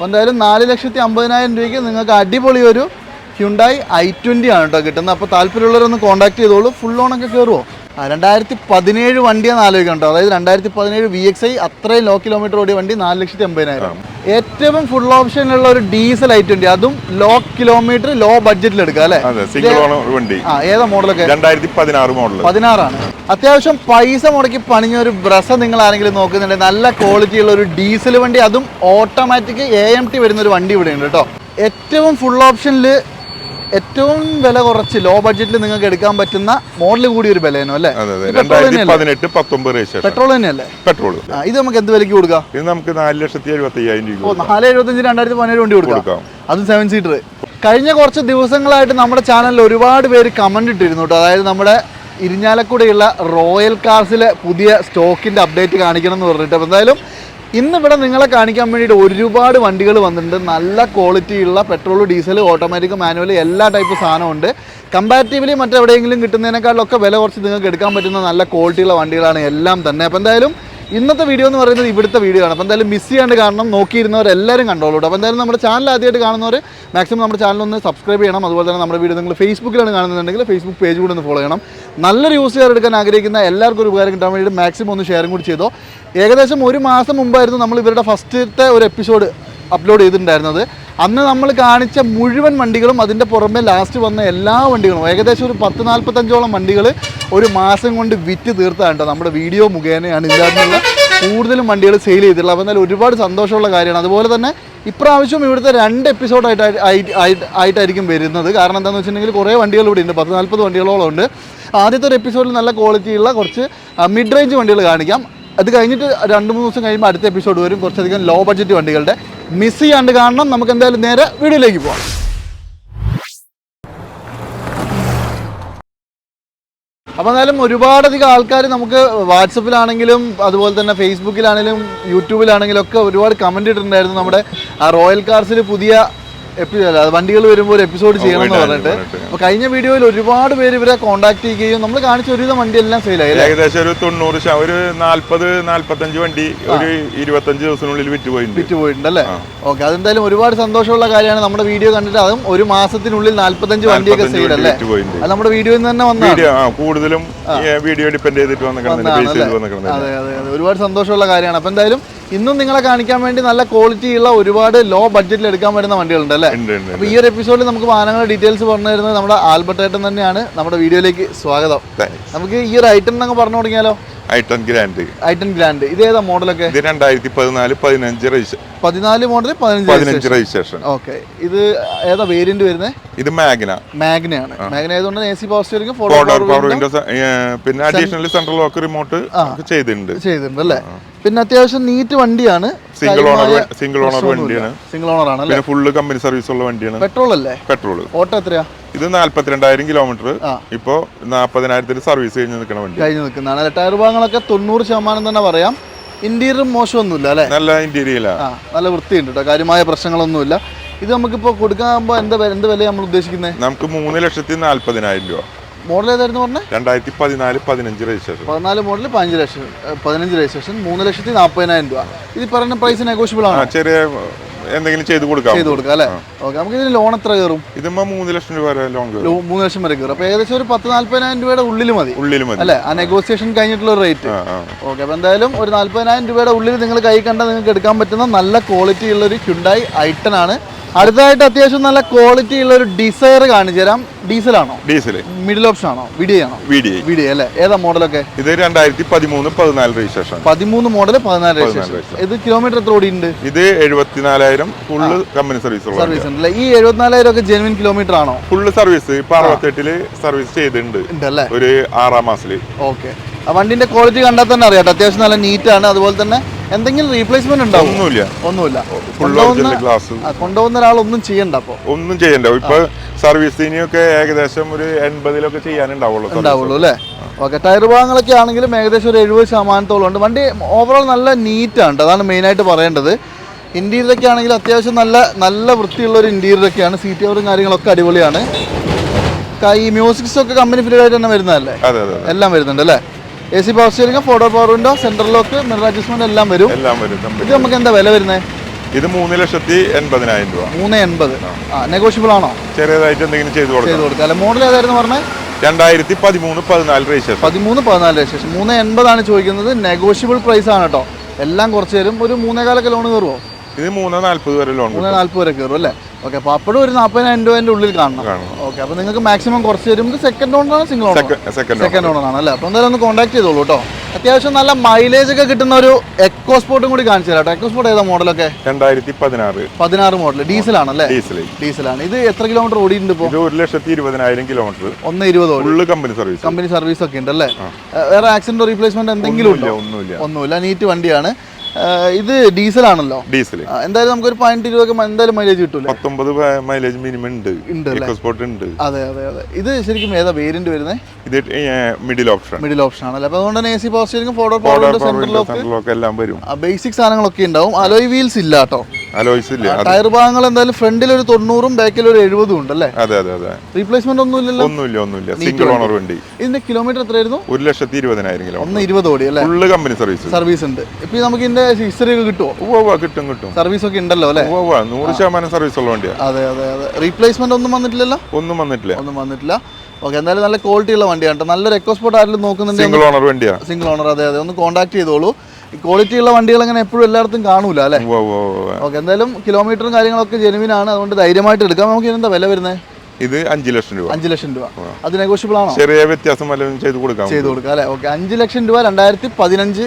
അപ്പോൾ എന്തായാലും നാല് ലക്ഷത്തി അമ്പതിനായിരം രൂപയ്ക്ക് നിങ്ങൾക്ക് അടിപൊളി ഒരു ഹ്യുണ്ടായി ഐ ട്വന്റി ആണ് കേട്ടോ കിട്ടുന്നത്. അപ്പോൾ താല്പര്യമുള്ളവരൊന്ന് കോൺടാക്ട് ചെയ്തോളൂ. ഫുൾ ഓണൊക്കെ കയറുമോ രണ്ടായിരത്തി പതിനേഴ് വണ്ടിയാണ് ആലോചിക്കണ്ടോ അതായത് രണ്ടായിരത്തി പതിനേഴ് വി എക്സ് ഐ അത്രയും ലോ കിലോമീറ്റർ ഓടിയ വണ്ടി നാല് ലക്ഷത്തി അമ്പതിനായിരം. ഏറ്റവും ഫുൾ ഓപ്ഷനിലുള്ള ഒരു ഡീസൽ ഐ ഉണ്ട് അതും ലോ കിലോമീറ്റർ ലോ ബഡ്ജറ്റിൽ എടുക്കുക അല്ലെ വണ്ടി. ഏതാ മോഡലൊക്കെ രണ്ടായിരത്തി പതിനാറ് മോഡൽ പതിനാറാണ്. അത്യാവശ്യം പൈസ മുടക്കി പണിഞ്ഞ ഒരു ബ്രസ നിങ്ങൾ ആരെങ്കിലും നോക്കുന്നുണ്ടെങ്കിൽ നല്ല ക്വാളിറ്റി ഉള്ള ഒരു ഡീസൽ വണ്ടി. അതും ഓട്ടോമാറ്റിക് എ എം ടി വരുന്ന ഒരു വണ്ടി ഇവിടെ ഉണ്ട് കേട്ടോ. ഏറ്റവും ഫുൾ ഓപ്ഷനിൽ ഏറ്റവും വില കുറച്ച് ലോ ബഡ്ജറ്റിൽ നിങ്ങൾക്ക് എടുക്കാൻ പറ്റുന്ന മോഡൽ കൂടി ഒരു ബലേനോ അല്ലേ? പതിനെട്ട് പത്തൊമ്പത് പെട്രോൾ തന്നെയല്ലേ? പെട്രോൾ ഇത് നമുക്ക് എന്ത് വിലക്ക് കൊടുക്കാം? ഇത് നമുക്ക് നാല് ലക്ഷത്തി എഴുപത്തി അയ്യായിരം രൂപ നാല് എഴുപത്തഞ്ച് രണ്ടായിരത്തി പതിനേഴ് വണ്ടി കൊടുക്കാം. അതും സെവൻ സീറ്റർ കഴിഞ്ഞ കുറച്ച് ദിവസങ്ങളായിട്ട് നമ്മുടെ ചാനലിൽ ഒരുപാട് പേര് കമന്റ് ഇട്ടിരുന്നു കേട്ടോ അതായത് നമ്മുടെ ഇരിഞ്ഞാലക്കുടയുള്ള റോയൽ കാർസിലെ പുതിയ സ്റ്റോക്കിന്റെ അപ്ഡേറ്റ് കാണിക്കണം എന്ന് പറഞ്ഞിട്ട്. എന്തായാലും ഇന്ന് ഇവിടെ നിങ്ങളെ കാണിക്കാൻ വേണ്ടിയിട്ട് ഒരുപാട് വണ്ടികൾ വന്നിട്ടുണ്ട്. നല്ല ക്വാളിറ്റിയുള്ള പെട്രോൾ ഡീസൽ ഓട്ടോമാറ്റിക് മാനുവൽ എല്ലാ ടൈപ്പ് സാധനമുണ്ട് കമ്പാരിറ്റീവ്ലി മറ്റെവിടെയെങ്കിലും കിട്ടുന്നതിനേക്കാളൊക്കെ വില കുറച്ച് നിങ്ങൾക്ക് എടുക്കാൻ പറ്റുന്ന നല്ല ക്വാളിറ്റിയുള്ള വണ്ടികളാണ് എല്ലാം തന്നെ. അപ്പോൾ എന്തായാലും ഇന്നത്തെ വീഡിയോ എന്ന് പറയുന്നത് ഇവിടുത്തെ വീഡിയോ ആണ്. അപ്പോൾ എന്തായാലും മിസ് ചെയ്യാണ്ട് കാണണം. നോക്കിയിരുന്നവരെല്ലാവരും കണ്ടോളൂ അപ്പോൾ എന്തായാലും നമ്മുടെ ചാനൽ ആദ്യമായിട്ട് കാണുന്നവർ മാക്സിമം നമ്മുടെ ചാനൽ ഒന്ന് സബ്സ്ക്രൈബ് ചെയ്യണം. അതുപോലെ തന്നെ നമ്മുടെ വീഡിയോ നിങ്ങൾ ഫേസ്ബുക്കിലാണ് കാണുന്നുണ്ടെങ്കിൽ ഫേസ്ബുക്ക് പേജ് കൂടെ ഒന്ന് ഫോളോ ചെയ്യണം. നല്ലൊരു യൂസ് ചെയ്യാൻ എടുക്കാൻ ആഗ്രഹിക്കുന്ന എല്ലാവർക്കും ഒരു ഉപകാരം കിട്ടാൻ വേണ്ടി മാക്സിമം ഒന്ന് ഷെയറും കൂടി ചെയ്തോ. ഏകദേശം ഒരു മാസം മുമ്പായിരുന്നു നമ്മൾ ഇവരുടെ ഫസ്റ്റത്തെ ഒരു എപ്പിസോഡ് അപ്ലോഡ് ചെയ്തിട്ടുണ്ടായിരുന്നത്. അന്ന് നമ്മൾ കാണിച്ച മുഴുവൻ വണ്ടികളും അതിന്റെ പുറമെ ലാസ്റ്റ് വന്ന എല്ലാ വണ്ടികളും. ഏകദേശം ഒരു പത്ത് നാൽപ്പത്തഞ്ചോളം വണ്ടികൾ ഒരു മാസം കൊണ്ട് വിറ്റ് തീർത്താണ് നമ്മുടെ വീഡിയോ മുഖേനയാണ് ഇതിനകത്തുള്ള കൂടുതലും വണ്ടികൾ സെയിൽ ചെയ്തിട്ടുള്ളത്. അപ്പോൾ എന്നാലും ഒരുപാട് സന്തോഷമുള്ള കാര്യമാണ്. അതുപോലെ തന്നെ ഇപ്രാവശ്യം ഇവിടുത്തെ രണ്ട് എപ്പിസോഡായിട്ട് ആയിട്ടായിരിക്കും വരുന്നത്. കാരണം എന്താണെന്ന് വെച്ചിട്ടുണ്ടെങ്കിൽ കുറേ വണ്ടികൾ ഇവിടെ ഉണ്ട്. പത്ത് നാൽപ്പത് വണ്ടികളോളം ഉണ്ട്. ആദ്യത്തെ ഒരു എപ്പിസോഡിൽ നല്ല ക്വാളിറ്റിയുള്ള കുറച്ച് മിഡ് റേഞ്ച് വണ്ടികൾ കാണിക്കാം. അത് കഴിഞ്ഞിട്ട് രണ്ട് മൂന്ന് ദിവസം കഴിയുമ്പോൾ അടുത്ത എപ്പിസോഡ് വരും. കുറച്ചധികം ലോ ബഡ്ജറ്റ് വണ്ടികളുടെ. മിസ് ചെയ്യാണ്ട് കാണണം. നമുക്ക് എന്തായാലും നേരെ വീഡിയോയിലേക്ക് പോകാം അപ്പോൾ എന്തായാലും ഒരുപാടധികം ആൾക്കാർ നമുക്ക് വാട്സപ്പിലാണെങ്കിലും അതുപോലെ തന്നെ ഫേസ്ബുക്കിലാണെങ്കിലും യൂട്യൂബിലാണെങ്കിലും ഒക്കെ ഒരുപാട് കമന്റ് ഇട്ടിട്ടുണ്ടായിരുന്നു നമ്മുടെ റോയൽ കാർസിൽ പുതിയ വണ്ടികൾ വരുമ്പോൾ ഒരു എപ്പിസോഡ് ചെയ്യണം എന്ന് പറഞ്ഞിട്ട്. അപ്പൊ കഴിഞ്ഞ വീഡിയോയിൽ ഒരുപാട് പേര് ഇവരെ കോൺടാക്ട് ചെയ്യുകയും നമ്മൾ കാണിച്ച ഒരുവിധം വണ്ടിയെല്ലാം സെയിലായി അല്ലേ? ഏകദേശം ഒരു തൊണ്ണൂറ് ഒരു നാല്പത് നാല്പത്തഞ്ച് വണ്ടി ഒരു ഇരുപത്തഞ്ച് ദിവസത്തിനുള്ളിൽ വിറ്റ് പോയിട്ടുണ്ട് വിറ്റ് പോയിട്ടുണ്ട് അല്ലേ? ഓക്കെ അതെന്തായാലും ഒരുപാട് സന്തോഷമുള്ള കാര്യമാണ്. നമ്മുടെ വീഡിയോ കണ്ടിട്ട് അതും ഒരു മാസത്തിനുള്ളിൽ നാല്പത്തഞ്ച് വണ്ടിയൊക്കെ 45 സെയിൽ വണ്ടി അല്ലേ? അത് നമ്മുടെ വീഡിയോയിൽ നിന്ന് തന്നെ വന്ന കൂടുതലും വീഡിയോ ഡിപ്പെൻഡ് ചെയ്തിട്ട് വന്നിട്ടുണ്ട് അതെ അതെ. ഒരുപാട് സന്തോഷമുള്ള കാര്യമാണ്. അപ്പൊ എന്തായാലും ഇന്നും നിങ്ങളെ കാണിക്കാൻ വേണ്ടി നല്ല ക്വാളിറ്റി ഉള്ള ഒരുപാട് ലോ ബഡ്ജറ്റിൽ എടുക്കാൻ പറ്റുന്ന വണ്ടികളുണ്ട് അല്ലേ? അപ്പൊ ഈ ഒരു എപ്പിസോഡിൽ നമുക്ക് വാഹനങ്ങളുടെ ഡീറ്റെയിൽസ് പറഞ്ഞു തരുന്നത് നമ്മുടെ ആൽബർട്ട് ഏട്ടൻ തന്നെയാണ്. നമ്മുടെ വീഡിയോയിലേക്ക് സ്വാഗതം. നമുക്ക് ഈ ഒരു ഐറ്റം എന്നങ്ങ് പറഞ്ഞു തുടങ്ങിയാലോ? ഐട്ടൺ ഗ്രാൻഡ് ഐറ്റൻ ഗ്രാൻഡ് ഇത് ഏതാ മോഡലൊക്കെ ഇത് രണ്ടായിരത്തി പതിനാല് പതിനഞ്ച് പതിനാല് മോഡൽ പതിനഞ്ച് രജിസ്ട്രേഷൻ ഓക്കെ ഇത് ഏതാ വേരിയന്റ് വരുന്നത് ഇത് മാഗ്ന മാഗ്നയാണ് മാഗ്ന ആയതുകൊണ്ട് A C power steering power Windows പിന്നെ അഡീഷണൽ സെൻട്രൽ ലോക്ക് റിമോട്ട് ചെയ്തിട്ടുണ്ട്. ചെയ്തിട്ടുണ്ട് അല്ലേ? പിന്നെ അത്യാവശ്യം നീറ്റ് വണ്ടിയാണ്. സിംഗിൾ ഓണർ സിംഗിൾ ഓണർ വണ്ടിയാണ്. സിംഗിൾ ഓണർ ആണ് പിന്നെ ഫുള്ള് കമ്പനി സർവീസ് ഉള്ള വണ്ടിയാണ്. പെട്രോൾ അല്ലേ? പെട്രോൾ ഓട്ടോ എത്രയാ? ഇത് നാല്പത്തിരണ്ടായിരം കിലോമീറ്റർ. ഇപ്പോ നാൽപ്പതിനായിരത്തിൽ സർവീസ് കഴിഞ്ഞ് നിൽക്കണ വണ്ടി. കഴിഞ്ഞ് നിൽക്കുന്നതാണ് ടയർ ഭാഗങ്ങളൊക്കെ തൊണ്ണൂറ് ശതമാനം തന്നെ പറയാം. ഇന്റീരിയർ മോശമൊന്നുമില്ല അല്ലേ? നല്ല ഇന്റീരിയർ നല്ല വൃത്തിയുണ്ട് കേട്ടോ കാര്യമായ പ്രശ്നങ്ങളൊന്നുമില്ല. ഇത് നമുക്കിപ്പോൾ കൊടുക്കാൻ എന്താ എന്ത് വില നമ്മൾ ഉദ്ദേശിക്കുന്നത് നമുക്ക് മൂന്ന് ലക്ഷത്തി നാല്പതിനായിരം രൂപ. മോഡൽ ഏതായിരുന്നു പറഞ്ഞത് രണ്ടായിരത്തി പതിനാല് പതിനഞ്ച് രജിസ്ട്രേഷൻ പതിനാല് മോഡൽ പതിനഞ്ച് ലക്ഷം പതിനഞ്ച് രജിസ്ട്രേഷൻ മൂന്ന് ലക്ഷത്തി നാൽപ്പതിനായിരം രൂപ. ഇത് പറഞ്ഞ പറയുന്ന പ്രൈസ് നെഗോഷ്യബിൾ ആണ്? ചെറിയ എന്തെങ്കിലും ചെയ്ത് കൊടുക്കാം. ചെയ്ത് കൊടുക്കാം അല്ലേ? ഓക്കെ നമുക്ക് ഇതിന് ലോൺ എത്ര കയറും? ഇതുമ്പോ മൂന്ന് ലക്ഷം രൂപ വരെ ലോൺ കയറും മൂന്ന് ലക്ഷം വരെ കയറും. അപ്പൊ ഏകദേശം ഒരു പത്ത് നാല്പതിനായിരം രൂപയുടെ ഉള്ളിൽ മതി. ഉള്ളിൽ മതി. അല്ലെ? ആ നെഗോസിയേഷൻ കഴിഞ്ഞിട്ടുള്ള റേറ്റ് ഓക്കെ അപ്പൊ എന്തായാലും ഒരു നാല്പതിനായിരം രൂപയുടെ ഉള്ളിൽ നിങ്ങൾ കൈ കണ്ടാൽ നിങ്ങൾക്ക് എടുക്കാൻ പറ്റുന്ന നല്ല ക്വാളിറ്റി ഉള്ള ഒരു ഹ്യുണ്ടായി ഐട്ടൺ ആണ്. അടുത്തതായിട്ട് അത്യാവശ്യം നല്ല ക്വാളിറ്റി ഉള്ള ഒരു ഡിസയർ കാണിച്ചു തരാം. ഡീസലാണോ ഡീസൽ മിഡിൽ ഓപ്ഷൻ ആണോ? വിഡി ആണോ? വിഡി വിഡി അല്ലേ? ഏതാ മോഡലൊക്കെ ഇത് രണ്ടായിരത്തി പതിമൂന്ന് പതിനാല് രജിസ്ട്രേഷൻ പതിമൂന്ന് മോഡൽ പതിനാല് രജിസ്ട്രേഷൻ ഇത് കിലോമീറ്റർ എത്ര ഓടിയുണ്ട് ഇത് എഴുപത്തിനാലായിരം ഫുള്ള് കമ്പനി സർവീസ് സർവീസ് ഉണ്ട് ഈ എഴുപത്തിനാലായിരം ഒക്കെ ജെനുവിൻ കിലോമീറ്റർ ആണോ? ഫുള്ള് സർവീസ് ഇപ്പൊ അറുപത്തെട്ടിൽ സർവീസ് ചെയ്തിട്ടുണ്ട്. ഒരു ആറാം മാസത്തിൽ. ഓക്കെ വണ്ടിന്റെ ക്വാളിറ്റി കണ്ടാൽ തന്നെ അറിയാം. അത്യാവശ്യം നല്ല നീറ്റാണ് ആണ്. അതുപോലെ തന്നെ എന്തെങ്കിലും റീപ്ലേസ്മെന്റ് ഉണ്ടാവും. ഒന്നുമില്ല. ഒന്നുമില്ല. ഗ്ലാസ് കൊണ്ടുവന്ന കൊണ്ടുപോകുന്ന ഒരാൾ ഒന്നും ചെയ്യണ്ട അപ്പോ. ഒന്നും ചെയ്യണ്ട. ഇപ്പൊ സർവീസിനൊക്കെ ഏകദേശം ഒരു എൺപതിലൊക്കെ ചെയ്യാനുണ്ടാവുള്ളൂ ചെയ്യാൻ ഉണ്ടാവുള്ളൂ അല്ലേ? ഓക്കെ ടയർ ഭാഗങ്ങളൊക്കെ ആണെങ്കിലും ഏകദേശം ഒരു എഴുപത് ശതമാനത്തോളം ഉണ്ട്. വണ്ടി ഓവറോൾ നല്ല നീറ്റാണ് ആണ് അതാണ് മെയിനായിട്ട് പറയേണ്ടത്. ഇന്റീരിയറൊക്കെ ആണെങ്കിൽ അത്യാവശ്യം നല്ല നല്ല വൃത്തിയുള്ള ഒരു ഇന്റീരിയറൊക്കെയാണ് സീറ്റ് കവറും കാര്യങ്ങളൊക്കെ അടിപൊളിയാണ്. ഈ മ്യൂസിക്സ് ഒക്കെ കമ്പനി ഫ്രീ ആയിട്ട് തന്നെ വരുന്നതല്ലേ. എല്ലാം വരുന്നുണ്ട് അല്ലേ? A C power steering photo power window central lock mirror adjustment എല്ലാം വരും. എല്ലാം വരും. ഇത് നമുക്ക് എന്താ വില വരുന്നത് ഇത് മൂന്ന് ലക്ഷത്തി എൺപതിനായിരം രൂപ. മൂന്ന് എൺപത്. നെഗോഷ്യബിൾ ആണോ? ചെറിയതായിട്ട് എന്തെങ്കിലും ചെയ്തു ചെയ്ത് കൊടുക്കാം. കൊടുക്കുക അല്ലെ മോഡൽ ഏതായിരുന്നു പറഞ്ഞത് രണ്ടായിരത്തി പതിമൂന്ന് പതിനാല് രജിസ്ട്രേഷൻ പതിമൂന്ന് പതിനാല് രജിസ്ട്രേഷൻ മൂന്ന് എൺപതാണ് ചോദിക്കുന്നത്. നെഗോഷ്യബിൾ പ്രൈസ് ആണ് കേട്ടോ. എല്ലാം കുറച്ച് തരും. ഒരു മൂന്നേകാലൊക്കെ ലോൺ കയറുമോ ഇത് മൂന്ന് നാല്പത് വരെ ലോൺ മൂന്ന് നാല്പത് വരെ കയറും അല്ലേ? ഓക്കെ അപ്പോൾ അപ്പോഴും ഒരു നാൽപ്പതിനായിരം രൂപേന്റെ ഉള്ളിൽ കാണണം. കാണണം. ഓക്കെ അപ്പോൾ നിങ്ങൾക്ക് മാക്സിമം കുറച്ച് വരുമ്പോൾ സെക്കൻഡ് ഓണറാണ് സിംഗിൾ ഓണർ സെക്കൻഡ് ഓണറാണ് അല്ലേ? അപ്പോൾ എന്തായാലും ഒന്ന് കോൺടാക്ട് ചെയ്തോളൂ കേട്ടോ അത്യാവശ്യം നല്ല മൈലേജ് ഒക്കെ കിട്ടുന്ന ഒരു എക്കോ സ്പോർട്ടും കൂടി കാണിച്ചു തരാം എക്കോ സ്പോർട്ട് ഏതാ മോഡലൊക്കെ രണ്ടായിരത്തി പതിനാറ്. പതിനാറ് മോഡൽ ഡീസൽ ആണല്ലേ ഡീസൽ ഡീസലാണ് ഇത് എത്ര കിലോമീറ്റർ ഓടിയിട്ടുണ്ട് ഇപ്പോൾ ഒരു ലക്ഷത്തി ഇരുപതിനായിരം കിലോമീറ്റർ ഒന്ന് ഇരുപത് കമ്പനി സർവീസ് കമ്പനി സർവീസ് ഒക്കെ ഉണ്ട് അല്ലേ? വേറെ ആക്സിഡന്റ് റീപ്ലേസ്മെന്റ് എന്തെങ്കിലും ഒന്നുമില്ല നീറ്റ് വണ്ടിയാണ്. ആ, ഡീസൽ ആണല്ലോ ഡീസൽ എന്തായാലും നമുക്കൊരു പതിനെട്ട് ഇരുപതൊക്കെ എന്തായാലും മൈലേജ് കിട്ടൂലേ പത്തൊമ്പത് മൈലേജ് മിനിമം ഉണ്ട്? സ്പോട്ട് ഉണ്ട്. അതെ അതെ അതെ. ഇത് ശരിക്കും ഏതാ വേരിയന്റ് വരുന്നത് ഇത് മിഡിൽ ഓപ്ഷൻ മിഡിൽ ഓപ്ഷൻ ആണല്ലേ? അപ്പൊ അതുകൊണ്ട് തന്നെ A C power steering power central lock എല്ലാം വരും. ബേസിക് സാധനങ്ങളൊക്കെ ഉണ്ടാവും. അലോയ് വീൽസ് ഇല്ല കേട്ടോ അലോയ്സ് ഇല്ല ടയർ ഭാഗങ്ങൾ എന്തായാലും ഫ്രണ്ടിൽ ഒരു തൊണ്ണൂറും ബാക്കിൽ ഒരു എഴുപതും ഉണ്ട് അല്ലേ അതെ അതെ അതെ. റീപ്ലേസ്മെന്റ് ഒന്നും ഇല്ലല്ലോ? ഒന്നുമില്ല ഒന്നുമില്ല. സിംഗിൾ ഓണർ വണ്ടി. ഇതിന്റെ കിലോമീറ്റർ എത്രയായിരുന്നു? ഒരു ലക്ഷത്തി ഇരുപതിനായിരം കിലോമീറ്റർ ഒന്ന് ഇരുപത് ഓടി അല്ലേ? ഫുള്ള് കമ്പനി സർവീസ് സർവീസ് ഉണ്ട്. ഇപ്പൊ നമുക്ക് ഇതിന്റെ ഹിസ്റ്ററി ഒക്കെ കിട്ടുമോ കിട്ടും കിട്ടും. സർവീസ് ഒക്കെ ഉണ്ടല്ലോ അല്ലേ? നൂറ് ശതമാനം സർവീസ് ഉള്ള വണ്ടിയാണ് അതെ അതെ അതെ. റീപ്ലേസ്മെന്റ് ഒന്നും വന്നിട്ടില്ലല്ലോ? ഒന്നും വന്നിട്ടില്ല. ഒന്നും വന്നിട്ടില്ല. ഓക്കെ എന്തായാലും നല്ല ക്വാളിറ്റി ഉള്ള വണ്ടിയാണ് നല്ലൊരു എക്കോസ്പോർട്ട് ആരെങ്കിലും നോക്കുന്നുണ്ടെങ്കിൽ സിംഗിൾ ഓണർ വണ്ടിയാണ് സിംഗിൾ ഓണർ അതെ അതെ. ഒന്ന് കോൺടാക്ട് ചെയ്തോളൂ. ക്വാളിറ്റി ഉള്ള വണ്ടികൾ അങ്ങനെ എപ്പോഴും എല്ലായിടത്തും കാണൂല അല്ലേ. ഓക്കെ എന്തായാലും കിലോമീറ്ററും കാര്യങ്ങളൊക്കെ ജെനുവിൻ ആണ്. അതുകൊണ്ട് ധൈര്യമായിട്ട് എടുക്കാം. നമുക്ക് എന്താ വില വരുന്നത് ഇത് അഞ്ച് ലക്ഷം രൂപ. അഞ്ച് ലക്ഷം രൂപ. അത് നെഗോഷ്യബിൾ ആണോ? ചെറിയ വ്യത്യാസം വല്ലതും ചെയ്ത് കൊടുക്കാം. ചെയ്ത് കൊടുക്കാം അല്ലേ? ഓക്കെ അഞ്ച് ലക്ഷം രൂപ രണ്ടായിരത്തി പതിനഞ്ച്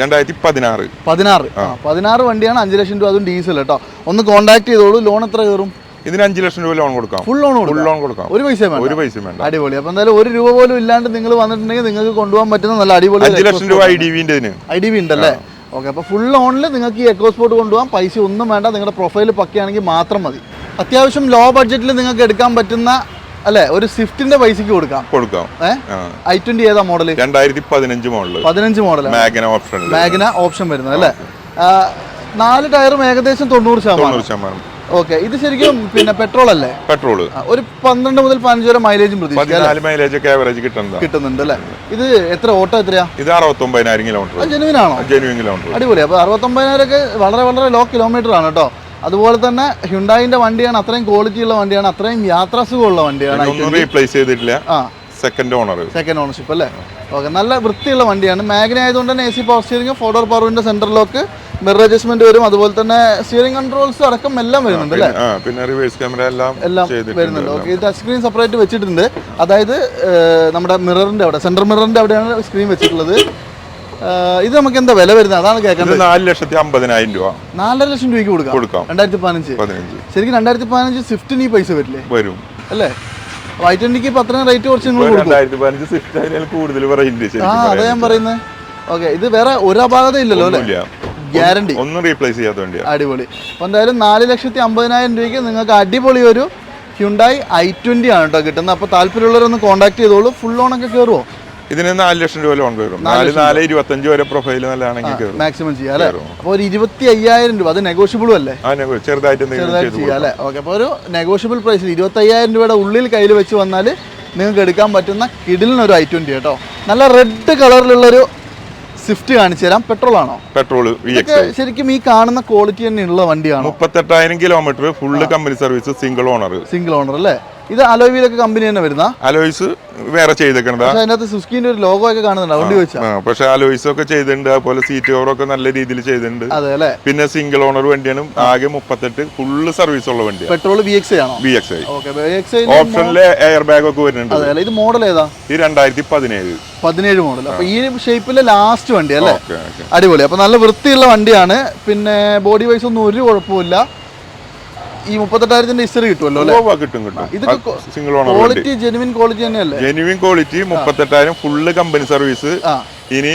രണ്ടായിരത്തി പതിനാറ്. പതിനാറ്. പതിനാറ് വണ്ടിയാണ് അഞ്ച് ലക്ഷം രൂപ. അതും ഡീസൽ കേട്ടോ. ഒന്ന് കോൺടാക്ട് ചെയ്തോളൂ. ലോൺ എത്ര കയറും? ഇതിന് അഞ്ച് ലക്ഷം രൂപ ലോൺ കൊടുക്കാം. ഫുൾ ലോൺ ഫുൾ ലോൺ കൊടുക്കാം. ഒരു പൈസ ഒരു പൈസ വേണ്ട. അടിപൊളി. അപ്പൊ എന്തായാലും ഒരു രൂപ പോലും ഇല്ലാണ്ട് നിങ്ങൾ വന്നിട്ടുണ്ടെങ്കിൽ നിങ്ങൾക്ക് കൊണ്ടുപോകാൻ പറ്റുന്ന നല്ല അടിപൊളി അഞ്ച് ലക്ഷം രൂപ ഐ ഡി വിന്റെ ഐ ഡി വി ഉണ്ടല്ലേ ഓക്കെ അപ്പോൾ ഫുൾ ഓണിൽ നിങ്ങൾക്ക് ഈ എക്കോ എക്കോസ്പോർട്ട് കൊണ്ടുപോകാം. പൈസ ഒന്നും വേണ്ട. നിങ്ങളുടെ പ്രൊഫൈൽ പക്കയാണെങ്കിൽ മാത്രം മതി. അത്യാവശ്യം ലോ ബഡ്ജറ്റിൽ നിങ്ങൾക്ക് എടുക്കാൻ പറ്റുന്ന അല്ലെ ഒരു സ്വിഫ്റ്റിന്റെ പൈസക്ക് കൊടുക്കാം. കൊടുക്കാം. ഐ ട്വന്റി ഏതാ മോഡൽ രണ്ടായിരത്തി പതിനഞ്ച് മോഡൽ പതിനഞ്ച് model Magna option Magna option വരുന്നത് അല്ലേ? നാല് ടയറും ഏകദേശം തൊണ്ണൂറ് ശതമാനം. ഓക്കെ ഇത് ശരിക്കും പിന്നെ പെട്രോൾ അല്ലേ പെട്രോൾ ഒരു പന്ത്രണ്ട് മുതൽ പതിനഞ്ച് വരെ മൈലേജും? പതിനാല് മൈലേജ് ഒക്കെ ആവറേജ് കിട്ടുന്നതാ. കിട്ടുന്നുണ്ട് അല്ലേ? ഇത് എത്ര ഓട്ടോ എത്രയാ? ഇത് അറുപത്തൊമ്പതിനായിരം കിലോമീറ്റർ ജെനുവിൻ ആണോ? ജെനുവിൻ കിലോമീറ്റർ അടിപൊളി. അപ്പോൾ അറുപത്തൊമ്പതിനായിരം ഒക്കെ വളരെ വളരെ ലോ കിലോമീറ്റർ ആണ് കേട്ടോ. അതുപോലെ തന്നെ ഹ്യുണ്ടായിന്റെ വണ്ടിയാണ് അത്രയും ക്വാളിറ്റി ഉള്ള വണ്ടിയാണ് അത്രയും യാത്രാസുഖമുള്ള വണ്ടിയാണ് റീപ്ലേസ് ചെയ്തിട്ടില്ല. ആ. സെക്കൻഡ് ഓണർ സെക്കൻഡ് ഓണർഷിപ്പ് അല്ലേ? ഓക്കെ നല്ല വൃത്തിയുള്ള വണ്ടിയാണ്. മാഗ്ന ആയതുകൊണ്ട് തന്നെ A C power steering four door പവറിന്റെ സെൻട്രൽ ലോക്ക് മിറർ അഡ്ജസ്റ്റ്മെന്റ് വരും. അതുപോലെ തന്നെ സ്റ്റിയറിംഗ് കൺട്രോൾസ് അടക്കം എല്ലാം വരുന്നുണ്ട് അല്ലേ? പിന്നെ റിവേഴ്സ് ക്യാമറ എല്ലാം എല്ലാം വരുന്നുണ്ട്. ഓക്കെ ടച്ച് സ്ക്രീൻ സെപ്പറേറ്റ് വെച്ചിട്ടുണ്ട്. അതായത് നമ്മുടെ മിററിന്റെ അവിടെ സെന്റർ മിററിന്റെ അവിടെയാണ് സ്ക്രീൻ വെച്ചിട്ടുള്ളത്. ഇത് നമുക്ക് എന്താ വില വരുന്നത്? അതാണ് കേൾക്കുന്നത് നാല് ലക്ഷത്തി അമ്പതിനായിരം രൂപ. നാലര ലക്ഷം രൂപയ്ക്ക് കൊടുക്കാം. കൊടുക്കാം. രണ്ടായിരത്തി പതിനഞ്ച്. ശരിക്കും രണ്ടായിരത്തി പതിനഞ്ച് സ്വിഫ്റ്റിന് ഈ പൈസ വരില്ലേ? വരും. അല്ലേ? ഐ ട്വന്റിക്ക് ഇപ്പൊ അത്രയും റേറ്റ് കുറച്ച് നിങ്ങൾ രണ്ടായിരത്തി പതിനഞ്ച് സ്വിഫ്റ്റ് അതിൽ കൂടുതൽ പറയുന്നുണ്ട് ആ അതാ ഞാൻ പറയുന്നത് ഓക്കെ ഇത് വേറെ ഒരു അപാകത ഇല്ലല്ലോ അല്ലേ? ഗ്യാരണ്ടി ഒന്നും റീപ്ലേസ് ചെയ്യാത്ത വണ്ടിയാ. അടിപൊളി. അപ്പോൾ എന്തായാലും നാല് ലക്ഷത്തി അമ്പതിനായിരം രൂപയ്ക്ക് നിങ്ങൾക്ക് അടിപൊളി ഒരു ഹ്യുണ്ടായി ഐ ട്വന്റി ആണ് കേട്ടോ കിട്ടുന്നത്. അപ്പോൾ താല്പര്യമുള്ളവരൊന്ന് കോൺടാക്ട് ചെയ്തോളൂ. ഫുൾ ഓണൊക്കെ കയറുമോ ഇതിന് നാല് ലക്ഷം രൂപ ലോൺ കയറും നാല് നാല് ഇരുപത്തഞ്ച് വരെ പ്രൊഫൈൽ നല്ലതാണെങ്കിൽ മാക്സിമം ചെയ്യാം അല്ലേ? അപ്പോൾ ഒരു ഇരുപത്തി അയ്യായിരം രൂപ അത് നെഗോഷ്യബിളും അല്ലേ? ചെറുതായിട്ട് എന്തെങ്കിലും ചെറുതായിട്ട് ചെയ്ത് ചെയ്യാം അല്ലേ? ഓക്കെ അപ്പോൾ ഒരു നെഗോഷ്യബിൾ പ്രൈസിൽ ഇരുപത്തയ്യായിരം രൂപയുടെ ഉള്ളിൽ കയ്യിൽ വെച്ച് വന്നാൽ നിങ്ങൾക്ക് എടുക്കാൻ പറ്റുന്ന കിഡിലിനൊരു ഐ ട്വന്റി കേട്ടോ. നല്ല റെഡ് കളറിലുള്ളൊരു സ്വിഫ്റ്റ് കാണിച്ചു തരാം. പെട്രോൾ ആണോ? പെട്രോൾ ശരിക്കും ഈ കാണുന്ന ക്വാളിറ്റി തന്നെയുള്ള വണ്ടിയാണ്? മുപ്പത്തെട്ടായിരം kilometre full company service single owner single owner അല്ലേ? ഇത് അലോവിയിലൊക്കെ കമ്പനി തന്നെ വരുന്ന? അലോയ്സ് വേറെ ചെയ്തേക്കണത്. അതിനകത്ത് സുസ്കിന്റെ ഒരു ലോഗോ ഒക്കെ കാണുന്നുണ്ട് അതുകൊണ്ട് പക്ഷെ അലോയ്സ് ഒക്കെ ചെയ്തിട്ടുണ്ട് അതുപോലെ സീറ്റ് ഓവർ ഒക്കെ നല്ല രീതിയിൽ ചെയ്തിട്ടുണ്ട്. അതെ പിന്നെ സിംഗിൾ ഓണർ വണ്ടിയാണ് ആകെ മുപ്പത്തെട്ട് ഫുള്ള് സർവീസ് ഉള്ള വണ്ടി പെട്രോൾ ബി എക്സ് ആണോ? ബി എക്സ് ഐ ഓപ്ഷനിലെ എയർ ബാഗ് ഒക്കെ വരുന്നുണ്ട്. അതെ ഇത് മോഡൽ ഏതാ? ഈ രണ്ടായിരത്തി പതിനേഴ്. പതിനേഴ് മോഡൽ അപ്പൊ ഈ ഷേപ്പിലെ ലാസ്റ്റ് വണ്ടി അല്ലേ? അടിപൊളി. അപ്പൊ നല്ല വൃത്തിയുള്ള വണ്ടിയാണ്. പിന്നെ ബോഡി വൈസ് ഒന്നും ഒരു കുഴപ്പമില്ല ഈ മുപ്പത്തെട്ടായിരത്തിന്റെ ഹിസ്റ്ററി കിട്ടുമല്ലോ അല്ലേ? കിട്ടും കിട്ടും. ഇത് single owner quality genuine quality തന്നെയല്ലേ? ജെനുവിൻ ക്വാളിറ്റി മുപ്പത്തെട്ടായിരം ഫുള്ള് കമ്പനി സർവീസ് ഇനി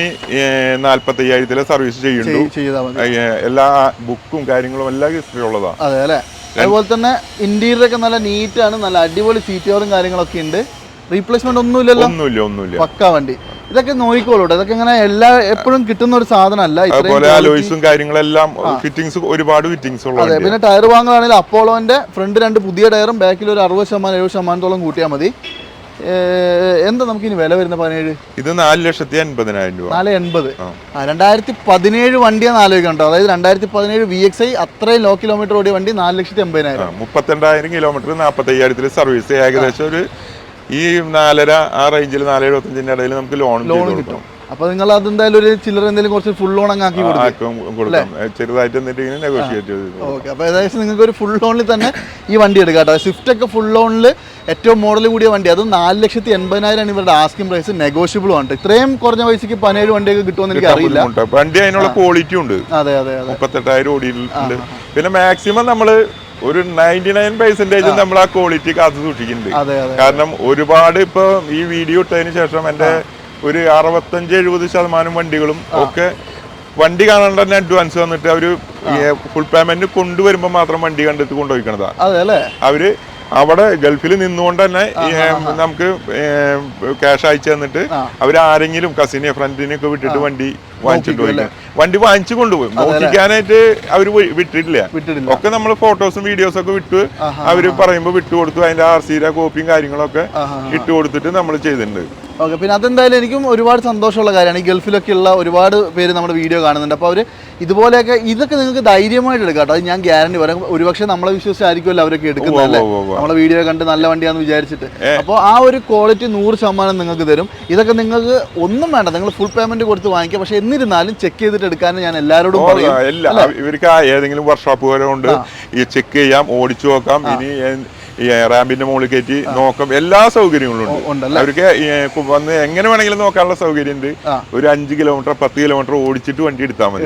നാല്പത്തി അയ്യായിരത്തിലെ സർവീസ് ചെയ്യുന്നുണ്ട്. ചെയ്- ചെയ്താൽ മതി. ഏ, എല്ലാ ബുക്കും കാര്യങ്ങളും എല്ലാം ഹിസ്റ്ററി ഉള്ളതാണ് അതെ അല്ലേ? അതുപോലെ തന്നെ ഇന്റീരിയർ ഒക്കെ നല്ല നീറ്റാണ് ആണ് നല്ല അടിപൊളി സീറ്റ് കാര്യങ്ങളൊക്കെ ഉണ്ട്. റീപ്ലേസ്മെന്റ് ഒന്നുമില്ലല്ലോ? ഒന്നുമില്ല ഒന്നുമില്ല. പക്ക വണ്ടി. ഇതൊക്കെ നോക്കിക്കോളൂ. ഇതൊക്കെ ഇങ്ങനെ എല്ലാ എപ്പോഴും കിട്ടുന്ന ഒരു സാധനമല്ല. അതുപോലെ അലോയ്സും കാര്യങ്ങളെല്ലാം ഫിറ്റിങ്സ് ഒരുപാട് ഫിറ്റിങ്സ് ഉള്ള അതെ പിന്നെ ടയർ വാങ്ങുകയാണെങ്കിൽ അപ്പോളോന്റെ ഫ്രണ്ട് രണ്ട് പുതിയ ടയറും ബാക്കിൽ ഒരു അറുപത് ശതമാനം എഴുപത് ശതമാനത്തോളം കൂട്ടിയാൽ മതി. എന്താ നമുക്ക് ഇനി വില വരുന്ന പതിനേഴ്? ഇത് നാല് ലക്ഷത്തി അൻപതിനായിരം രൂപ. നാല് എൺപത്. രണ്ടായിരത്തി പതിനേഴ് വണ്ടിയാണ് ആലോചിക്കണം കണ്ടോ. അതായത് രണ്ടായിരത്തി പതിനേഴ് വി എക്സ് ഐ അത്രയും ലോ കിലോമീറ്റർ ഓടിയ വണ്ടി നാല് ലക്ഷത്തി എൺപതിനായിരം. മുപ്പത്തിരണ്ടായിരം കിലോമീറ്റർ നാൽപ്പത്തി അയ്യായിരത്തിൽ സർവീസ് ഏകദേശം ഒരു ഈ നാലര ആ റേഞ്ചിൽ നാല് എഴുപത്തഞ്ചിന്റെ ഇടയിൽ നമുക്ക് ലോൺ ലോൺ കിട്ടും. അപ്പൊ നിങ്ങൾ അതെന്തായാലും ഒരു ചില്ലറ എന്തെങ്കിലും കുറച്ച് ഫുൾ ലോൺ അങ്ങ് ആക്കി കൊടുക്കും. ചെറുതായിട്ട് എന്നിട്ട് ഇങ്ങനെ നെഗോഷിയേറ്റ് ചെയ്തു ഓക്കെ അപ്പോൾ ഏകദേശം നിങ്ങൾക്ക് ഒരു ഫുൾ ലോണിൽ തന്നെ ഈ വണ്ടി എടുക്കാം കേട്ടോ. സ്വിഫ്റ്റ് ഒക്കെ ഫുൾ ലോണിൽ ഏറ്റവും മോഡൽ കൂടിയ വണ്ടി. അത് നാല് ലക്ഷത്തി എൺപതിനായിരം ഇവരുടെ ആസ്കിംഗ് പ്രൈസ് നെഗോഷ്യബിൾ ആണ് ഇത്രയും കുറഞ്ഞ പൈസക്ക് പതിനേഴ് വണ്ടിയൊക്കെ കിട്ടുമെന്ന് എനിക്ക് അറിയില്ല. വണ്ടി അതിനുള്ള ക്വാളിറ്റി ഉണ്ട്. അതെ അതെ അതെ. മുപ്പത്തെട്ടായിരം ഓടിയിട്ടുണ്ട്. പിന്നെ മാക്സിമം നമ്മൾ ഒരു നയന്റി നയൻ പെർസെന്റേജ് നമ്മൾ ആ ക്വാളിറ്റി കാത്തു സൂക്ഷിക്കുന്നുണ്ട്. കാരണം ഒരുപാട് ഇപ്പൊ ഈ വീഡിയോ ഇട്ടതിന് ശേഷം എന്റെ ഒരു അറുപത്തഞ്ച് എഴുപത് ശതമാനം വണ്ടികളും ഒക്കെ വണ്ടി കാണാണ്ട് തന്നെ അഡ്വാൻസ് വന്നിട്ട് അവർ ഫുൾ പേയ്മെന്റ് കൊണ്ടുവരുമ്പോ മാത്രം വണ്ടി കണ്ടിട്ട് കൊണ്ടുപോയിക്കണതാ. അവർ അവിടെ ഗൾഫിൽ നിന്നുകൊണ്ട് തന്നെ ഈ, നമുക്ക് ക്യാഷ് അയച്ചു തന്നിട്ട് അവരാരെങ്കിലും അവർ ആരെങ്കിലും കസിനെ ഫ്രണ്ടിനെ ഒക്കെ വിട്ടിട്ട് വണ്ടി വാങ്ങിച്ചിട്ട് പോയി വണ്ടി വാങ്ങിച്ചു കൊണ്ടുപോയി. നോക്കിക്കാനായിട്ട് അവർ വിട്ടിട്ടില്ല. ഒക്കെ നമ്മൾ ഫോട്ടോസും വീഡിയോസും ഒക്കെ വിട്ട് അവർ അവർ പറയുമ്പോ വിട്ടു കൊടുത്തു അതിന്റെ ആർ സിയുടെ കോപ്പിയും കാര്യങ്ങളൊക്കെ ഇട്ടുകൊടുത്തിട്ട് ഇട്ട് കൊടുത്തിട്ട് നമ്മൾ ചെയ്തിട്ടുണ്ട്. ഓക്കെ പിന്നെ അതെന്തായാലും എനിക്കും ഒരുപാട് സന്തോഷമുള്ള കാര്യമാണ്. ഈ ഗൾഫിലൊക്കെ ഉള്ള ഒരുപാട് പേര് നമ്മുടെ വീഡിയോ കാണുന്നുണ്ട്. അപ്പോൾ അവർ ഇതുപോലെയൊക്കെ ഇതൊക്കെ നിങ്ങൾക്ക് ധൈര്യമായിട്ട് എടുക്കാം കേട്ടോ. അത് ഞാൻ ഗ്യാരണ്ടി പറയാം. ഒരുപക്ഷെ നമ്മളെ വിശ്വസിച്ചായിരിക്കുമല്ലോ അവരൊക്കെ എടുക്കുന്നത് അല്ലേ? ഉവ്വ് ഉവ്വ് ഉവ്വ്. നമ്മളെ വീഡിയോ കണ്ട് നല്ല വണ്ടിയാന്ന് വിചാരിച്ചിട്ട്. അപ്പോൾ ആ ഒരു ക്വാളിറ്റി നൂറ് ശതമാനം നിങ്ങൾക്ക് തരും. ഇതൊക്കെ നിങ്ങൾക്ക് ഒന്നും വേണ്ട. നിങ്ങൾ ഫുൾ പേയ്മെന്റ് കൊടുത്ത് വാങ്ങിക്കുക പക്ഷേ എന്നിരുന്നാലും ചെക്ക് ചെയ്തിട്ട് എടുക്കാൻ ഞാൻ എല്ലാവരോടും പറയാം. ഇവർക്ക് ഏതെങ്കിലും വർക്ക്ഷോപ്പ് പോലെ ഉണ്ട്. ഈ ചെക്ക് ചെയ്യാം ഓടിച്ചു നോക്കാം. ഇനി ഈ റാമ്പിന്റെ മുകളിൽ കയറ്റി നോക്കും. എല്ലാ സൗകര്യങ്ങളും ഉണ്ട്. അവർക്ക് വന്ന് എങ്ങനെ വേണമെങ്കിലും നോക്കാനുള്ള സൗകര്യം ഉണ്ട്. ഒരു അഞ്ച് കിലോമീറ്റർ പത്ത് കിലോമീറ്റർ ഓടിച്ചിട്ട് വണ്ടി എടുത്താൽ മതി.